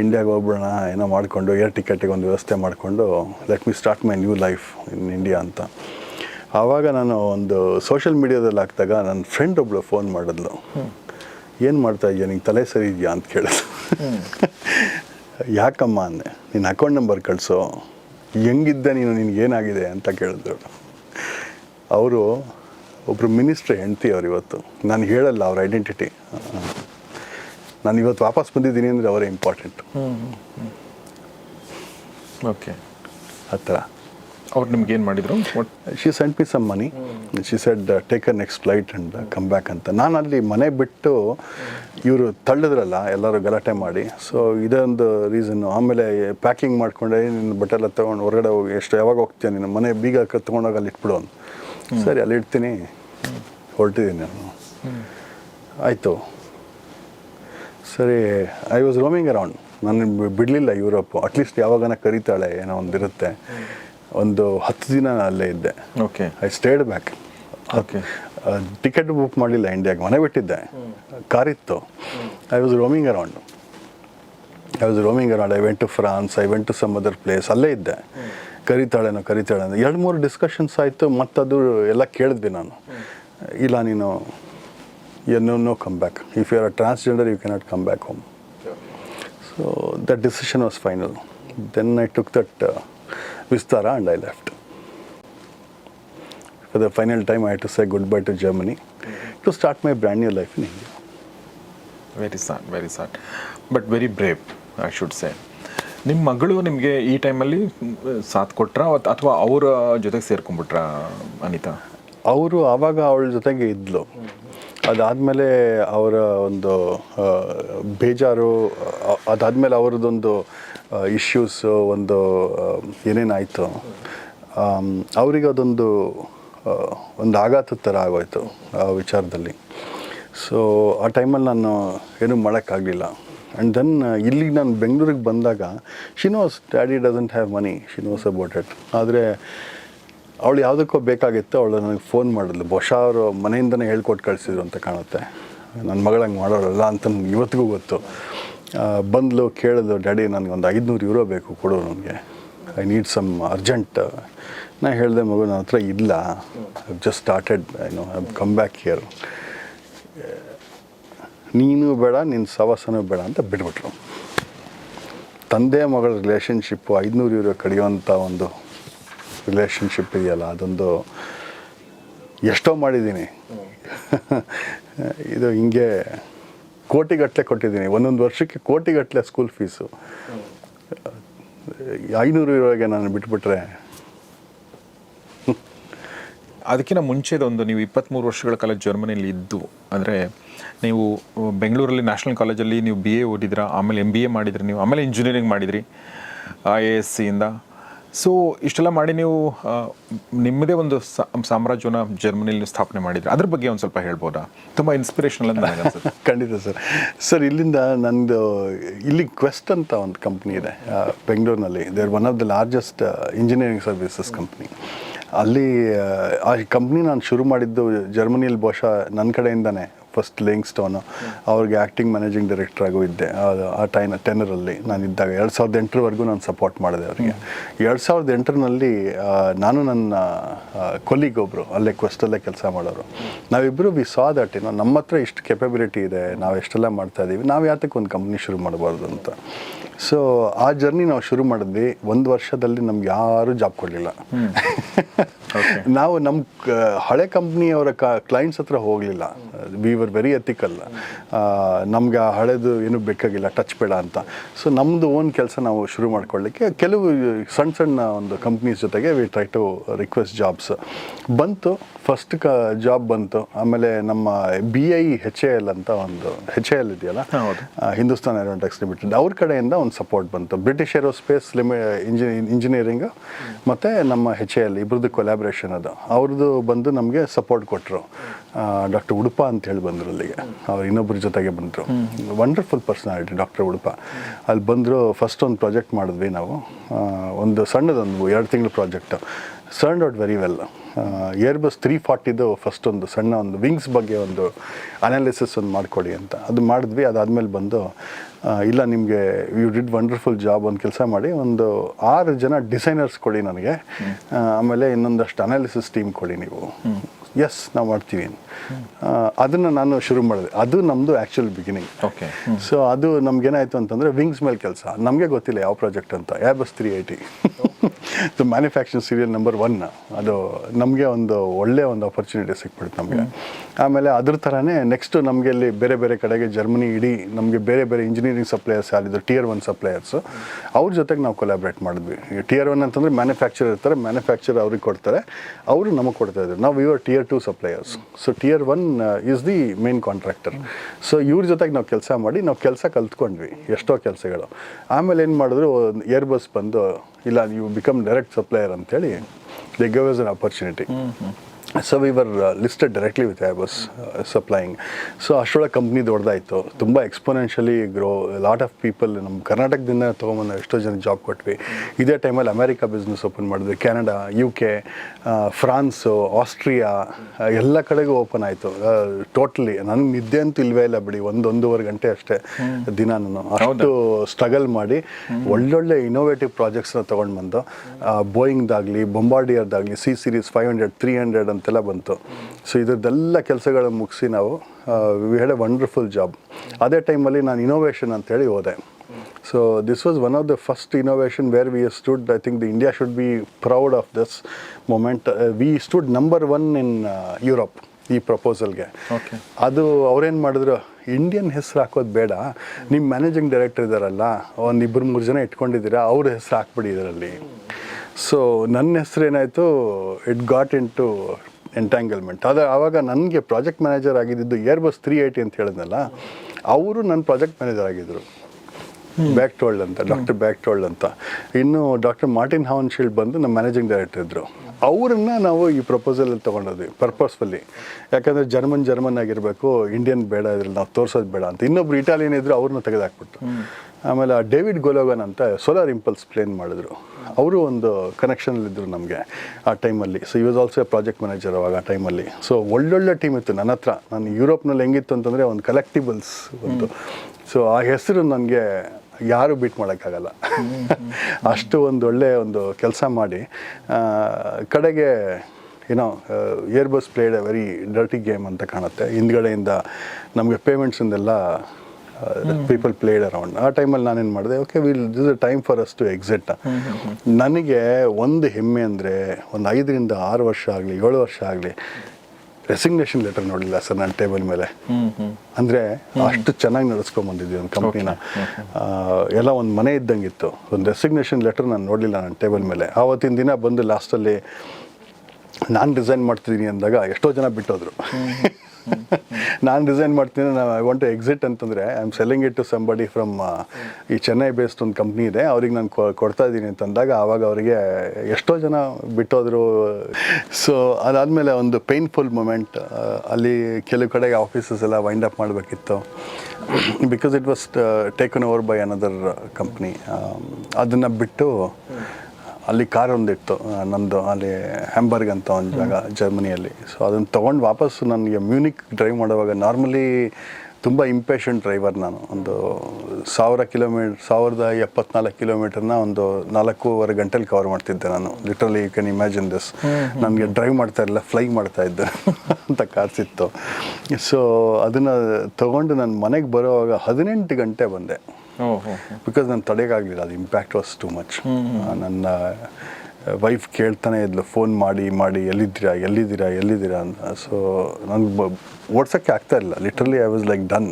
ಇಂಡಿಯಾಗೆ ಹೋಗ್ಬಿಡೋಣ ಏನೋ ಮಾಡಿಕೊಂಡು ಏರ್ ಟಿಕೆಟಿಗೆ ಒಂದು ವ್ಯವಸ್ಥೆ ಮಾಡಿಕೊಂಡು let me start my new life in India ಅಂತ. ಆವಾಗ ನಾನು ಒಂದು ಸೋಷಿಯಲ್ ಮೀಡಿಯಾದಲ್ಲಿ ಹಾಕಿದಾಗ ನನ್ನ ಫ್ರೆಂಡ್ ಒಬ್ಳು ಫೋನ್ ಮಾಡಿದ್ಲು. ಏನು ಮಾಡ್ತಾ ಇದೆಯಾ? ನಿಂಗೆ ತಲೆ ಸರಿ ಇದೆಯಾ ಅಂತ ಕೇಳಿದ್ರು ಯಾಕಮ್ಮ ಅಂದೆ ನಿನ್ನ ಅಕೌಂಟ್ ನಂಬರ್ ಕಳಿಸೋ. ಹೆಂಗಿದ್ದೆ ನೀನು? ನಿನಗೆ ಏನಾಗಿದೆ ಅಂತ ಕೇಳಿದ್ರು. ಅವರು ಒಬ್ಬರು ಮಿನಿಸ್ಟ್ರ್ ಹೆಂಡ್ತಿ ಅವ್ರು ಇವತ್ತು. ನಾನು ಹೇಳಲ್ಲ ಅವ್ರ ಐಡೆಂಟಿಟಿ ನಾನು ಇವತ್ತು ವಾಪಸ್ ಬಂದಿದ್ದೀನಿ ಅಂದರೆ ಅವರೇ ಇಂಪಾರ್ಟೆಂಟ್ ಓಕೆ ಆ ಥರ ಅವ್ರು ನಿಮ್ಗೆ ಏನು ಮಾಡಿದರು? She sent P some money she said take a next flight and come back ಅಂತ. ನಾನು ಅಲ್ಲಿ ಮನೆ ಬಿಟ್ಟು ಇವರು ತಳ್ಳಿದ್ರಲ್ಲ ಎಲ್ಲರೂ ಗಲಾಟೆ ಮಾಡಿ. ಸೊ ಇದೊಂದು ರೀಸನ್ನು ಆಮೇಲೆ ಪ್ಯಾಕಿಂಗ್ ಮಾಡ್ಕೊಂಡೆ ನಿನ್ನ ಬಟ್ಟೆ ಎಲ್ಲ ತೊಗೊಂಡು ಹೊರಗಡೆ ಹೋಗಿ ಎಷ್ಟು ಯಾವಾಗ ಹೋಗ್ತೀಯ ನಿನ್ನ ಮನೆ ಬೀಗ ತೊಗೊಂಡೋಗಿ ಅಲ್ಲಿ ಇಟ್ಬಿಡು ಅಂತ. ಸರಿ ಅಲ್ಲಿ ಇಡ್ತೀನಿ. ಹೊರಟಿದ್ದೀನಿ ನಾನು. ಆಯಿತು. ಸರಿ ಐ ವಾಸ್ ರೋಮಿಂಗ್ ಅರೌಂಡ್ ನಾನು ಬಿಡಲಿಲ್ಲ ಯುರೋಪು. ಅಟ್ಲೀಸ್ಟ್ ಯಾವಾಗನ ಕರೀತಾಳೆ ಏನೋ ಒಂದು ಇರುತ್ತೆ ಒಂದು ಹತ್ತು ದಿನ ನಾನು ಅಲ್ಲೇ ಇದ್ದೆ. Okay I stayed back okay ticket book ಮಾಡಲಿಲ್ಲ ಇಂಡಿಯಾಗೆ ಮನೆ ಬಿಟ್ಟಿದ್ದೆ. ಕಾರಿತ್ತು I was roaming around I was roaming around I went to France I went to some other place ಅಲ್ಲೇ ಇದ್ದೆ. ಕರಿತಾಳೆನೋ ಕರಿತಾಳೆ ಅಂತ ಎರಡು ಮೂರು ಡಿಸ್ಕಷನ್ಸ್ ಆಯಿತು. ಅದು ಎಲ್ಲ ಕೇಳಿದ್ವಿ ನಾನು. ಇಲ್ಲ ನೀನು no no come back if you are a transgender you cannot come back home so that decision was final then I took that Vistara and I left. For the final time, I had to say goodbye to Germany to start my brand new life in India. Very sad very sad but very brave I should say ನಿಮ್ಮ ಮಗಳು ನಿಮಗೆ ಈ ಟೈಮಲ್ಲಿ ಸಾಥ್ ಕೊಟ್ರ? ಅಥವಾ ಅವರ ಜೊತೆಗೆ ಸೇರ್ಕೊಂಡ್ಬಿಟ್ರಾ ಅನಿತಾ? ಅವರು ಆವಾಗ ಅವಳ ಜೊತೆಗೆ ಇದ್ಲು. ಅದಾದಮೇಲೆ ಅವರ ಒಂದು ಬೇಜಾರು ಅದಾದಮೇಲೆ ಅವ್ರದ್ದೊಂದು ಇಶ್ಯೂಸು ಒಂದು ಏನೇನಾಯಿತು ಅವರಿಗೆ ಅದೊಂದು ಒಂದು ಆಘಾತದ ಥರ ಆಗೋಯ್ತು ಆ ವಿಚಾರದಲ್ಲಿ. ಸೊ ಆ ಟೈಮಲ್ಲಿ ನಾನು ಏನೂ ಮಾಡೋಕ್ಕಾಗಲಿಲ್ಲ. ಆ್ಯಂಡ್ ದೆನ್ ಇಲ್ಲಿಗೆ ನಾನು ಬೆಂಗಳೂರಿಗೆ ಬಂದಾಗ she knows daddy doesn't have money she knows about it ಆದರೆ, ಅವಳು ಯಾವುದಕ್ಕೋ ಬೇಕಾಗಿತ್ತು, ಅವಳು ನನಗೆ ಫೋನ್ ಮಾಡಿದ್ಲು. ಬಹುಶಃ ಅವರು ಮನೆಯಿಂದನೇ ಹೇಳ್ಕೊಟ್ಟು ಕಳಿಸಿದ್ರು ಅಂತ ಕಾಣುತ್ತೆ. ನನ್ನ ಮಗಳಂಗೆ ಮಾಡೋರಲ್ಲ ಅಂತ ನನಗೆ ಇವತ್ತಿಗೂ ಗೊತ್ತು. ಬಂದ್ಲು, ಕೇಳಿದ್ಲು, ಡ್ಯಾಡಿ, ನನಗೆ ಒಂದು ಐದುನೂರು ಯೂರೋ ಬೇಕು, ಕೊಡು ನನಗೆ. I need some urgent. ನಾ ಹೇಳಿದೆ, ಮಗು ನನ್ನ ಹತ್ರ ಇಲ್ಲ. I just started I know I come back here ನೀನು ಬೇಡ ನಿನ್ನ ಸವಾಸನೂ ಬೇಡ, ಅಂತ ಬಿಟ್ಬಿಟ್ರು ತಂದೆ ಮಗಳ ರಿಲೇಷನ್ಶಿಪ್ಪು ಐದುನೂರು ಯೂರೋ ಕಡಿಯೋಂಥ ಒಂದು ರಿಲೇಷನ್ಶಿಪ್ ಇದೆಯಲ್ಲ, ಅದೊಂದು ಎಷ್ಟೋ ಮಾಡಿದ್ದೀನಿ. ಇದು ಹಿಂಗೆ ಕೋಟಿಗಟ್ಟಲೆ ಕೊಟ್ಟಿದ್ದೀನಿ. ಒಂದೊಂದು ವರ್ಷಕ್ಕೆ ಕೋಟಿಗಟ್ಟಲೆ ಸ್ಕೂಲ್ ಫೀಸು ಐನೂರು ಇರೋಗೆ ನಾನು ಬಿಟ್ಬಿಟ್ರೆ. ಅದಕ್ಕಿಂತ ಮುಂಚೆದೊಂದು ನೀವು ಇಪ್ಪತ್ತ್ಮೂರು ವರ್ಷಗಳ ಕಾಲ ಜರ್ಮನಿಯಲ್ಲಿ ಇದ್ದು, ಅಂದರೆ ನೀವು ಬೆಂಗಳೂರಲ್ಲಿ ನ್ಯಾಷನಲ್ ಕಾಲೇಜಲ್ಲಿ ನೀವು ಬಿ ಎ ಓದಿದ್ರ, ಆಮೇಲೆ ಎಂ ಬಿ ಎ ಮಾಡಿದ್ರಿ ನೀವು, ಆಮೇಲೆ ಇಂಜಿನಿಯರಿಂಗ್ ಮಾಡಿದ್ರಿ ಐ ಎ ಎಸ್ ಸಿಯಿಂದ ಸೊ ಇಷ್ಟೆಲ್ಲ ಮಾಡಿ ನೀವು ನಿಮ್ಮದೇ ಒಂದು ಸಾಮ್ರಾಜ್ಯವನ್ನು ಸಾಮ್ರಾಜ್ಯನ ಜರ್ಮನಿಯಲ್ಲಿ ಸ್ಥಾಪನೆ ಮಾಡಿದ್ರೆ ಅದ್ರ ಬಗ್ಗೆ ಒಂದು ಸ್ವಲ್ಪ ಹೇಳ್ಬೋದಾ? ತುಂಬ ಇನ್ಸ್ಪಿರೇಷನಲ್ ಅಂತ ಖಂಡಿತ ಸರ್. ಸರ್, ಇಲ್ಲಿಂದ ನಂದು, ಇಲ್ಲಿ ಕ್ವೆಸ್ಟ್ ಅಂತ ಒಂದು ಕಂಪ್ನಿ ಇದೆ ಬೆಂಗಳೂರಿನಲ್ಲಿ. They they're one of the largest engineering services company ಅಲ್ಲಿ, ಆ ಕಂಪ್ನಿ ನಾನು ಶುರು ಮಾಡಿದ್ದು ಜರ್ಮನಿಯಲ್ಲಿ ಬಹುಶಃ ನನ್ನ ಕಡೆಯಿಂದನೇ ಫಸ್ಟ್ ಲಿಂಗ್ ಸ್ಟೋನು ಅವ್ರಿಗೆ ಆ್ಯಕ್ಟಿಂಗ್ ಮ್ಯಾನೇಜಿಂಗ್ ಡೈರೆಕ್ಟರ್ ಆಗು ಇದ್ದೆ. ಆ- ಟೈನ್ ಟೆನ್ನರಲ್ಲಿ ನಾನು ಇದ್ದಾಗ ಎರಡು ಸಾವಿರದ ಎಂಟರವರೆಗೂ ನಾನು ಸಪೋರ್ಟ್ ಮಾಡಿದೆ ಅವರಿಗೆ. ಎರಡು ಸಾವಿರದ ಎಂಟರಲ್ಲಿ ನಾನು ನನ್ನ ಕೊಲ್ಲಿಗ್ ಒಬ್ಬರು ಅಲ್ಲೇ ಕ್ವೆಸ್ಟಲ್ಲೇ ಕೆಲಸ ಮಾಡೋರು. ನಾವಿಬ್ಬರು ವಿ ಸಾ ದಟ್ ಏನೋ ನಮ್ಮ ಹತ್ರ ಇಷ್ಟು ಕೆಪಬಿಲಿಟಿ ಇದೆ. ನಾವು ಎಷ್ಟೆಲ್ಲ ಮಾಡ್ತಾ ಇದ್ದೀವಿ ನಾವು ಯಾತಕ್ಕೆ ಒಂದು ಕಂಪ್ನಿ ಶುರು ಮಾಡಬಾರ್ದು ಅಂತ. ಸೊ ಆ ಜರ್ನಿ ನಾವು ಶುರು ಮಾಡಿದ್ವಿ. ಒಂದು ವರ್ಷದಲ್ಲಿ ನಮ್ಗೆ ಯಾರೂ ಜಾಬ್ ಕೊಡಲಿಲ್ಲ. ನಾವು ನಮ್ಮ ಹಳೆ ಕಂಪ್ನಿಯವರ ಕ ಕ್ಲೈಂಟ್ಸ್ ಹತ್ರ ಹೋಗಲಿಲ್ಲ. ವಿ ವರ್ ವೆರಿ ಎಥಿಕಲ್ ನಮ್ಗೆ ಆ ಹಳೆದು ಏನು ಬೇಕಾಗಿಲ್ಲ ಟಚ್ ಬೇಡ ಅಂತ. ಸೊ ನಮ್ಮದು ಓನ್ ಕೆಲಸ ನಾವು ಶುರು ಮಾಡ್ಕೊಳ್ಳಿಕ್ಕೆ ಕೆಲವು ಸಣ್ಣ ಸಣ್ಣ ಒಂದು ಕಂಪ್ನೀಸ್ ಜೊತೆಗೆ we try to request jobs ಬಂತು ಫಸ್ಟ್ ಕ ಜಾಬ್ ಬಂತು. ಆಮೇಲೆ ನಮ್ಮ B I H A L ಅಂತ ಒಂದು ಹೆಚ್ ಎ ಎಲ್ ಇದೆಯಲ್ಲ? ಹಿಂದೂಸ್ತಾನ್ ಏರೋನಾಟಿಕ್ಸ್ ಲಿಮಿಟೆಡ್ ಅವ್ರ ಕಡೆಯಿಂದ ಒಂದು ಸಪೋರ್ಟ್ ಬಂತು. ಬ್ರಿಟಿಷ್ ಏರೋಸ್ಪೇಸ್ ಲಿಮಿ ಇಂಜಿ ಇಂಜಿನಿಯರಿಂಗ್ ಮತ್ತು ನಮ್ಮ ಹೆಚ್ ಎಲ್ ಇಬ್ರದ್ದು ಕೊಲ್ಯಾಬ್ರೇಷನ್ ಅದು. ಅವ್ರದ್ದು ಬಂದು ನಮಗೆ ಸಪೋರ್ಟ್ ಕೊಟ್ಟರು ಡಾಕ್ಟರ್ ಉಡುಪ ಅಂತ ಹೇಳಿ ಬಂದರು ಅಲ್ಲಿಗೆ. ಅವ್ರು ಇನ್ನೊಬ್ಬರ ಜೊತೆಗೆ ಬಂದರು. Wonderful personality doctor Udupa. ಅಲ್ಲಿ ಬಂದರು ಫಸ್ಟ್ ಒಂದು ಪ್ರಾಜೆಕ್ಟ್ ಮಾಡಿದ್ವಿ ನಾವು. ಒಂದು ಸಣ್ಣದೊಂದು, ಎರಡು ತಿಂಗಳು project turned out very well Airbus three ಫಾರ್ಟಿದು first ಒಂದು ಸಣ್ಣ ಒಂದು ವಿಂಗ್ಸ್ ಬಗ್ಗೆ ಒಂದು ಅನಾಲಿಸಿಸ್ ಒಂದು ಮಾಡಿಕೊಡಿ ಅಂತ. ಅದು ಮಾಡಿದ್ವಿ, ಅದಾದಮೇಲೆ ಬಂದು ಇಲ್ಲ ನಿಮಗೆ ಯು ಡಿಡ್ ವಂಡರ್ಫುಲ್ ಜಾಬ್ ಒಂದು ಕೆಲಸ ಮಾಡಿ ಒಂದು ಆರು ಜನ ಡಿಸೈನರ್ಸ್ ಕೊಡಿ ನನಗೆ. ಆಮೇಲೆ ಇನ್ನೊಂದಷ್ಟು ಅನಾಲಿಸಿಸ್ ಟೀಮ್ ಕೊಡಿ ನೀವು. ಎಸ್ ನಾವು ಮಾಡ್ತೀವಿ. ಅದನ್ನು ನಾನು ಶುರು ಮಾಡಿದೆ. ಅದು ನಮ್ಮದು ಆ್ಯಕ್ಚುಲ್ ಬಿಗಿನಿಂಗ್ ಓಕೆ ಸೊ ಅದು ನಮ್ಗೇನಾಯಿತು ಅಂತಂದರೆ ವಿಂಗ್ಸ್ ಮೇಲೆ ಕೆಲಸ. ನಮಗೆ ಗೊತ್ತಿಲ್ಲ ಯಾವ ಪ್ರಾಜೆಕ್ಟ್ ಅಂತ. Yeah bus three eighty manufacture serial number one ಅದು ನಮಗೆ ಒಂದು ಒಳ್ಳೆಯ ಒಂದು ಆಪರ್ಚುನಿಟಿ ಸಿಕ್ಬಿಡುತ್ತೆ ನಮಗೆ. ಆಮೇಲೆ ಅದ್ರ ಥರನೇ ನೆಕ್ಸ್ಟು ನಮಗೆ ಇಲ್ಲಿ ಬೇರೆ ಬೇರೆ ಕಡೆಗೆ ಜರ್ಮನಿ ಇಡೀ ನಮಗೆ ಬೇರೆ ಬೇರೆ ಇಂಜಿನಿಯರಿಂಗ್ ಸಪ್ಲೈಯರ್ಸ್ ಯಾರಿದ್ರು ಟಿಯರ್ ಒನ್ ಸಪ್ಲೈಯರ್ಸು ಅವ್ರ ಜೊತೆಗೆ ನಾವು ಕೊಲಾಬ್ರೇಟ್ ಮಾಡಿದ್ವಿ. ಟಿಯರ್ ಒನ್ ಅಂತಂದರೆ ಮ್ಯಾನುಫ್ಯಾಕ್ಚರ್ ಇರ್ತಾರೆ ಮ್ಯಾನುಫ್ಯಾಕ್ಚರ್ ಅವ್ರಿಗೆ ಕೊಡ್ತಾರೆ, ಅವರು ನಮಗೆ ಕೊಡ್ತಾ ಇದ್ದಾರೆ ನಾವು ಇವರು tier two suppliers so tier one is the main contractor so ಇವ್ರ ಜೊತೆಗೆ ನಾವು ಕೆಲಸ ಮಾಡಿ, ನಾವು ಕೆಲಸ ಕಲ್ತ್ಕೊಂಡ್ವಿ, ಎಷ್ಟೋ ಕೆಲಸಗಳು. ಆಮೇಲೆ ಏನು ಮಾಡಿದ್ರು ಏರ್ ಬಸ್ ಬಂದು, ಇಲ್ಲ ನೀವು ಬಿಕಮ್ ಡೈರೆಕ್ಟ್ ಸಪ್ಲೈಯರ್ ಅಂತೇಳಿ they gave us an opportunity so we were listed directly with bus supplying so ಅಷ್ಟೊಳಗೆ company ದೊಡ್ಡದಾಯಿತು ತುಂಬ exponentially grow lot of people ನಮ್ಮ ಕರ್ನಾಟಕದಿಂದ ತೊಗೊಂಬಂದು ಎಷ್ಟೋ ಜನ ಜಾಬ್ ಕೊಟ್ವಿ. ಇದೇ ಟೈಮಲ್ಲಿ ಅಮೇರಿಕಾ ಬಿಸ್ನೆಸ್ ಓಪನ್ ಮಾಡಿದ್ವಿ. Canada U K France Austria ಎಲ್ಲ ಕಡೆಗೂ ಓಪನ್ ಆಯಿತು. ಟೋಟಲಿ ನನಗೆ ನಿದ್ದೆ ಅಂತೂ ಇಲ್ವೇ ಇಲ್ಲ ಬಿಡಿ. ಒಂದು ಗಂಟೆ ಅಷ್ಟೇ ದಿನ ನಾನು. ಅಷ್ಟು ಸ್ಟ್ರಗಲ್ ಮಾಡಿ ಒಳ್ಳೊಳ್ಳೆ ಇನೋವೇಟಿವ್ ಪ್ರಾಜೆಕ್ಟ್ಸ್ನ ತೊಗೊಂಡು ಬಂದು ಬೋಯಿಂಗ್ದಾಗಲಿ ಬೊಂಬಾರ್ಡಿಯರ್ದಾಗಲಿ C series five hundred three hundred ಅಂತೆಲ್ಲ ಬಂತು. ಸೊ ಇದ್ರದ್ದೆಲ್ಲ ಕೆಲಸಗಳ ಮುಗಿಸಿ ನಾವು we had a wonderful job ಅದೇ ಟೈಮಲ್ಲಿ ನಾನು ಇನೋವೇಷನ್ ಅಂತೇಳಿ ಹೋದೆ. So this was one of the first innovation where we stood I think the India should be proud of this moment we stood number one in Europe ಈ ಪ್ರಪೋಸಲ್ಗೆ. ಅದು ಅವ್ರೇನು ಮಾಡಿದ್ರು? ಇಂಡಿಯನ್ ಹೆಸರು ಹಾಕೋದು ಬೇಡ. ನಿಮ್ಮ ಮ್ಯಾನೇಜಿಂಗ್ ಡೈರೆಕ್ಟರ್ ಇದ್ದಾರಲ್ಲ ಒಂದು ಇಬ್ಬರು ಮೂರು ಜನ ಇಟ್ಕೊಂಡಿದ್ದೀರಾ ಅವ್ರ ಹೆಸರು ಹಾಕ್ಬಿಡಿ ಇದರಲ್ಲಿ. ಸೊ ನನ್ನ ಹೆಸರು ಏನಾಯಿತು? It got into entanglement ಆದರೆ ಆವಾಗ ನನಗೆ ಪ್ರಾಜೆಕ್ಟ್ ಮ್ಯಾನೇಜರ್ ಆಗಿದ್ದು ಏರ್ ಬಸ್ ತ್ರೀ ಏಯ್ಟಿ ಅಂತ ಹೇಳಿದ್ನಲ್ಲ, ಅವರು ನನ್ನ ಪ್ರಾಜೆಕ್ಟ್ ಮ್ಯಾನೇಜರ್ ಆಗಿದ್ದರು ಬ್ಯಾಕ್ ಟೋಲ್ಡ್ ಅಂತ ಡಾಕ್ಟರ್ ಬ್ಯಾಕ್ ಟೋಲ್ಡ್ ಅಂತ. ಇನ್ನು ಡಾಕ್ಟರ್ ಮಾರ್ಟಿನ್ ಹಾವನ್ ಶೀಲ್ಡ್ ಬಂದು ನಮ್ಮ ಮ್ಯಾನೇಜಿಂಗ್ ಡೈರೆಕ್ಟರ್ ಇದ್ದರು ಅವರನ್ನ ನಾವು ಈ ಪ್ರಪೋಸಲಲ್ಲಿ ತೊಗೊಂಡಿದ್ವಿ ಪರ್ಪಸ್ಫುಲ್ಲಿ ಯಾಕಂದರೆ ಜರ್ಮನ್ ಜರ್ಮನ್ ಆಗಿರಬೇಕು ಇಂಡಿಯನ್ ಬೇಡ, ಇದ್ರಲ್ಲಿ ನಾವು ತೋರಿಸೋದು ಬೇಡ ಅಂತ. ಇನ್ನೊಬ್ರು ಇಟಾಲಿಯನ್ ಇದ್ರು, ಅವ್ರನ್ನ ತೆಗೆದಾಕ್ಬಿಟ್ಟು ಆಮೇಲೆ ಆ ಡೇವಿಡ್ ಗೊಲೋಗನ್ ಅಂತ ಸೋಲಾರ್ ಇಂಪಲ್ಸ್ ಪ್ಲೇನ್ ಮಾಡಿದ್ರು. ಅವರು ಒಂದು ಕನೆಕ್ಷನಲ್ಲಿದ್ದರು ನಮಗೆ ಆ ಟೈಮಲ್ಲಿ so he was also a project manager ಅವಾಗ ಆ ಟೈಮಲ್ಲಿ ಸೊ ಒಳ್ಳೊಳ್ಳೆ ಟೀಮ್ ಇತ್ತು ನನ್ನ ಹತ್ರ. ನಾನು ಯುರೋಪ್ನಲ್ಲಿ ಹೆಂಗಿತ್ತು ಅಂತಂದರೆ ಒಂದು ಕಲೆಕ್ಟಿಬಲ್ಸ್ ಒಂದು. ಸೊ ಆ ಹೆಸರು ನನಗೆ ಯಾರು ಬೀಟ್ ಮಾಡೋಕ್ಕಾಗಲ್ಲ. ಅಷ್ಟು ಒಂದು ಒಳ್ಳೆ ಒಂದು ಕೆಲಸ ಮಾಡಿ. ಕಡೆಗೆ ಏನೋ Airbus played a very dirty game ಅಂತ ಕಾಣುತ್ತೆ. ಹಿಂದ್ಗಡೆಯಿಂದ ನಮಗೆ ಪೇಮೆಂಟ್ಸಿಂದೆಲ್ಲ ಪೀಪಲ್ ಪ್ಲೇಡ್ ಅರೌಂಡ್ ಆ ಟೈಮಲ್ಲಿ ನಾನೇನು ಮಾಡಿದೆ okay will this a time for us to exit ನನಗೆ ಒಂದು ಹೆಮ್ಮೆ ಅಂದರೆ ಒಂದು ಐದರಿಂದ ಆರು ವರ್ಷ ಆಗಲಿ ಏಳು ವರ್ಷ ಆಗಲಿ ರೆಸಿಗ್ನೇಷನ್ ಲೆಟರ್ ನೋಡಲಿಲ್ಲ ಸರ್ ನನ್ನ ಟೇಬಲ್ ಮೇಲೆ. ಅಂದರೆ ಅಷ್ಟು ಚೆನ್ನಾಗಿ ನಡೆಸ್ಕೊಂಬಂದಿದ್ವಿ ಒಂದು ಕಂಪ್ನಿನ ಎಲ್ಲ ಒಂದು ಮನೆ ಇದ್ದಂಗಿತ್ತು. ಒಂದು ರೆಸಿಗ್ನೇಷನ್ ಲೆಟರ್ ನಾನು ನೋಡಲಿಲ್ಲ ನನ್ನ ಟೇಬಲ್ ಮೇಲೆ. ಆವತ್ತಿನ ದಿನ ಬಂದು ಲಾಸ್ಟಲ್ಲಿ ನಾನು ಡಿಸೈನ್ ಮಾಡ್ತಿದ್ದೀನಿ ಅಂದಾಗ ಎಷ್ಟೋ ಜನ ಬಿಟ್ಟೋದ್ರು. ನಾನು ಡಿಸೈನ್ ಮಾಡ್ತೀನಿ, ನಾನು ಐ ವಾಂಟ್ ಟು ಎಕ್ಸಿಟ್ ಅಂತಂದರೆ I am selling it to somebody from ಈ ಚೆನ್ನೈ ಬೇಸ್ಡ್ ಒಂದು ಕಂಪ್ನಿ ಇದೆ, ಅವ್ರಿಗೆ ನಾನು ಕೊಡ್ತಾ ಇದ್ದೀನಿ ಅಂತಂದಾಗ ಆವಾಗ ಅವರಿಗೆ ಎಷ್ಟೋ ಜನ ಬಿಟ್ಟೋದ್ರು. ಸೊ ಅದಾದಮೇಲೆ ಒಂದು ಪೇನ್ಫುಲ್ ಮೂಮೆಂಟ್ ಅಲ್ಲಿ ಕೆಲವು ಕಡೆಗೆ ಆಫೀಸಸ್ ಎಲ್ಲ ವೈಂಡ್ ಅಪ್ ಮಾಡಬೇಕಿತ್ತು. Because it was taken over by another company ಅದನ್ನು ಬಿಟ್ಟು ಅಲ್ಲಿ ಕಾರ್ ಒಂದಿತ್ತು ನಂದು ಅಲ್ಲಿ ಹ್ಯಾಂಬರ್ಗ್ ಅಂತ ಒಂದು ಜಾಗ ಜರ್ಮನಿಯಲ್ಲಿ. ಸೊ ಅದನ್ನು ತೊಗೊಂಡು ವಾಪಸ್ ನನಗೆ ಮ್ಯೂನಿಕ್ ಡ್ರೈವ್ ಮಾಡುವಾಗ ನಾರ್ಮಲಿ ತುಂಬ ಇಂಪೇಷಂಟ್ ಡ್ರೈವರ್ ನಾನು. ಒಂದು ಸಾವಿರ ಕಿಲೋಮೀಟರ್ ಸಾವಿರದ ಎಪ್ಪತ್ನಾಲ್ಕು ಕಿಲೋಮೀಟರ್ನ ಒಂದು ನಾಲ್ಕೂವರೆ ಗಂಟೆಲಿ ಕವರ್ ಮಾಡ್ತಿದ್ದೆ ನಾನು. Literally you can imagine this ನನಗೆ ಡ್ರೈವ್ ಮಾಡ್ತಾ ಇರಲಿಲ್ಲ ಫ್ಲೈ ಮಾಡ್ತಾ ಇದ್ದೆ ಅಂತ ಕಾರ್ಸಿತ್ತು ಸೊ ಅದನ್ನು ತೊಗೊಂಡು ನಾನು ಮನೆಗೆ ಬರೋವಾಗ ಹದಿನೆಂಟು ಗಂಟೆ ಬಂದೆ. ಬಿಕಾಸ್ ನಾನು ತಡೆಗಾಗಲಿಲ್ಲ ಅದು ಇಂಪ್ಯಾಕ್ಟ್ ವಾಸ್ ಟು ಮಚ್ ನನ್ನ ವೈಫ್ ಕೇಳ್ತಾನೆ ಇದ್ಲು ಫೋನ್ ಮಾಡಿ ಮಾಡಿ ಎಲ್ಲಿದ್ದೀರಾ ಎಲ್ಲಿದ್ದೀರಾ ಎಲ್ಲಿದ್ದೀರಾ? ಅಂತ. ಸೊ ನನಗೆ ಓಡ್ಸೋಕ್ಕೆ ಆಗ್ತಾ ಇಲ್ಲ. Literally I was like done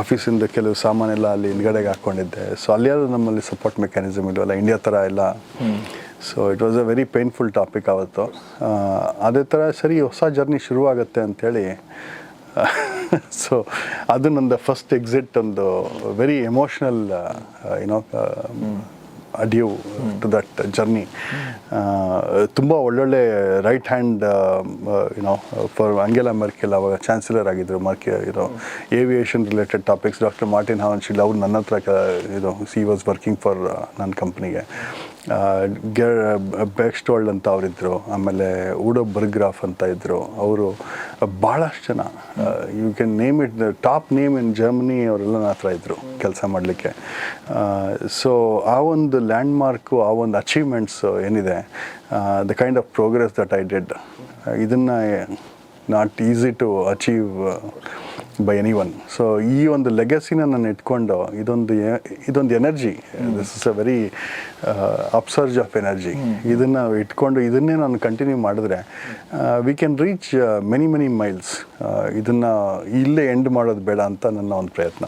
ಆಫೀಸಿಂದ ಕೆಲವು ಸಾಮಾನೆಲ್ಲ ಅಲ್ಲಿ ಹಿಂದ್ಗಡೆಗೆ ಹಾಕ್ಕೊಂಡಿದ್ದೆ ಸೊ ಅಲ್ಲಿಯಾದ್ರೂ ನಮ್ಮಲ್ಲಿ ಸಪೋರ್ಟ್ ಮೆಕ್ಯಾನಿಸಮ್ ಇಲ್ಲವಲ್ಲ ಇಂಡಿಯಾ ಥರ ಎಲ್ಲ. So it was a very painful topic ಆವತ್ತು ಅದೇ ಥರ ಸರಿ ಹೊಸ ಜರ್ನಿ ಶುರುವಾಗುತ್ತೆ ಅಂಥೇಳಿ ಸೊ ಅದು ನಂದು ಫಸ್ಟ್ ಎಕ್ಸಿಟ್ ಒಂದು very emotional you know adieu to that journey ತುಂಬ ಒಳ್ಳೊಳ್ಳೆ right hand you know for Angela Merkel ಅವಾಗ ಚಾನ್ಸಲರ್ ಆಗಿದ್ದರು ಮರ್ಕೆ ಇರೋ aviation related topics doctor Martin Havenschild ಅವ್ರು ನನ್ನ ಹತ್ರ ಇದು ಸಿ ವಾಸ್ ವರ್ಕಿಂಗ್ ಫಾರ್ ನನ್ನ ಕಂಪ್ನಿಗೆ ಬೆಕ್ಸ್ಟೋಲ್ಡ್ ಅಂತ ಅವರಿದ್ದರು ಆಮೇಲೆ ಉಡೋ ಬರ್ಗ್ರಾಫ್ ಅಂತ ಇದ್ದರು ಅವರು ಭಾಳಷ್ಟು ಜನ you can name it the top name in Germany ಅವರೆಲ್ಲ ನನ್ನ ಹತ್ರ ಇದ್ದರು ಕೆಲಸ ಮಾಡಲಿಕ್ಕೆ. ಸೊ ಆ ಒಂದು ಲ್ಯಾಂಡ್ ಮಾರ್ಕು ಆ ಒಂದು ಅಚೀವ್ಮೆಂಟ್ಸ್ ಏನಿದೆ the kind of progress that I did ಇದನ್ನು not easy to achieve by any one so ಈ ಒಂದು ಲೆಗಸಿನ ನಾನು ಇಟ್ಕೊಂಡು ಇದೊಂದು ಇದೊಂದು energy this is a very upsurge of energy ಇದನ್ನು ಇಟ್ಕೊಂಡು ಇದನ್ನೇ ನಾನು ಕಂಟಿನ್ಯೂ ಮಾಡಿದ್ರೆ we can reach many many miles ಇದನ್ನು ಇಲ್ಲೇ ಎಂಡ್ ಮಾಡೋದು ಬೇಡ ಅಂತ ನನ್ನ ಒಂದು ಪ್ರಯತ್ನ.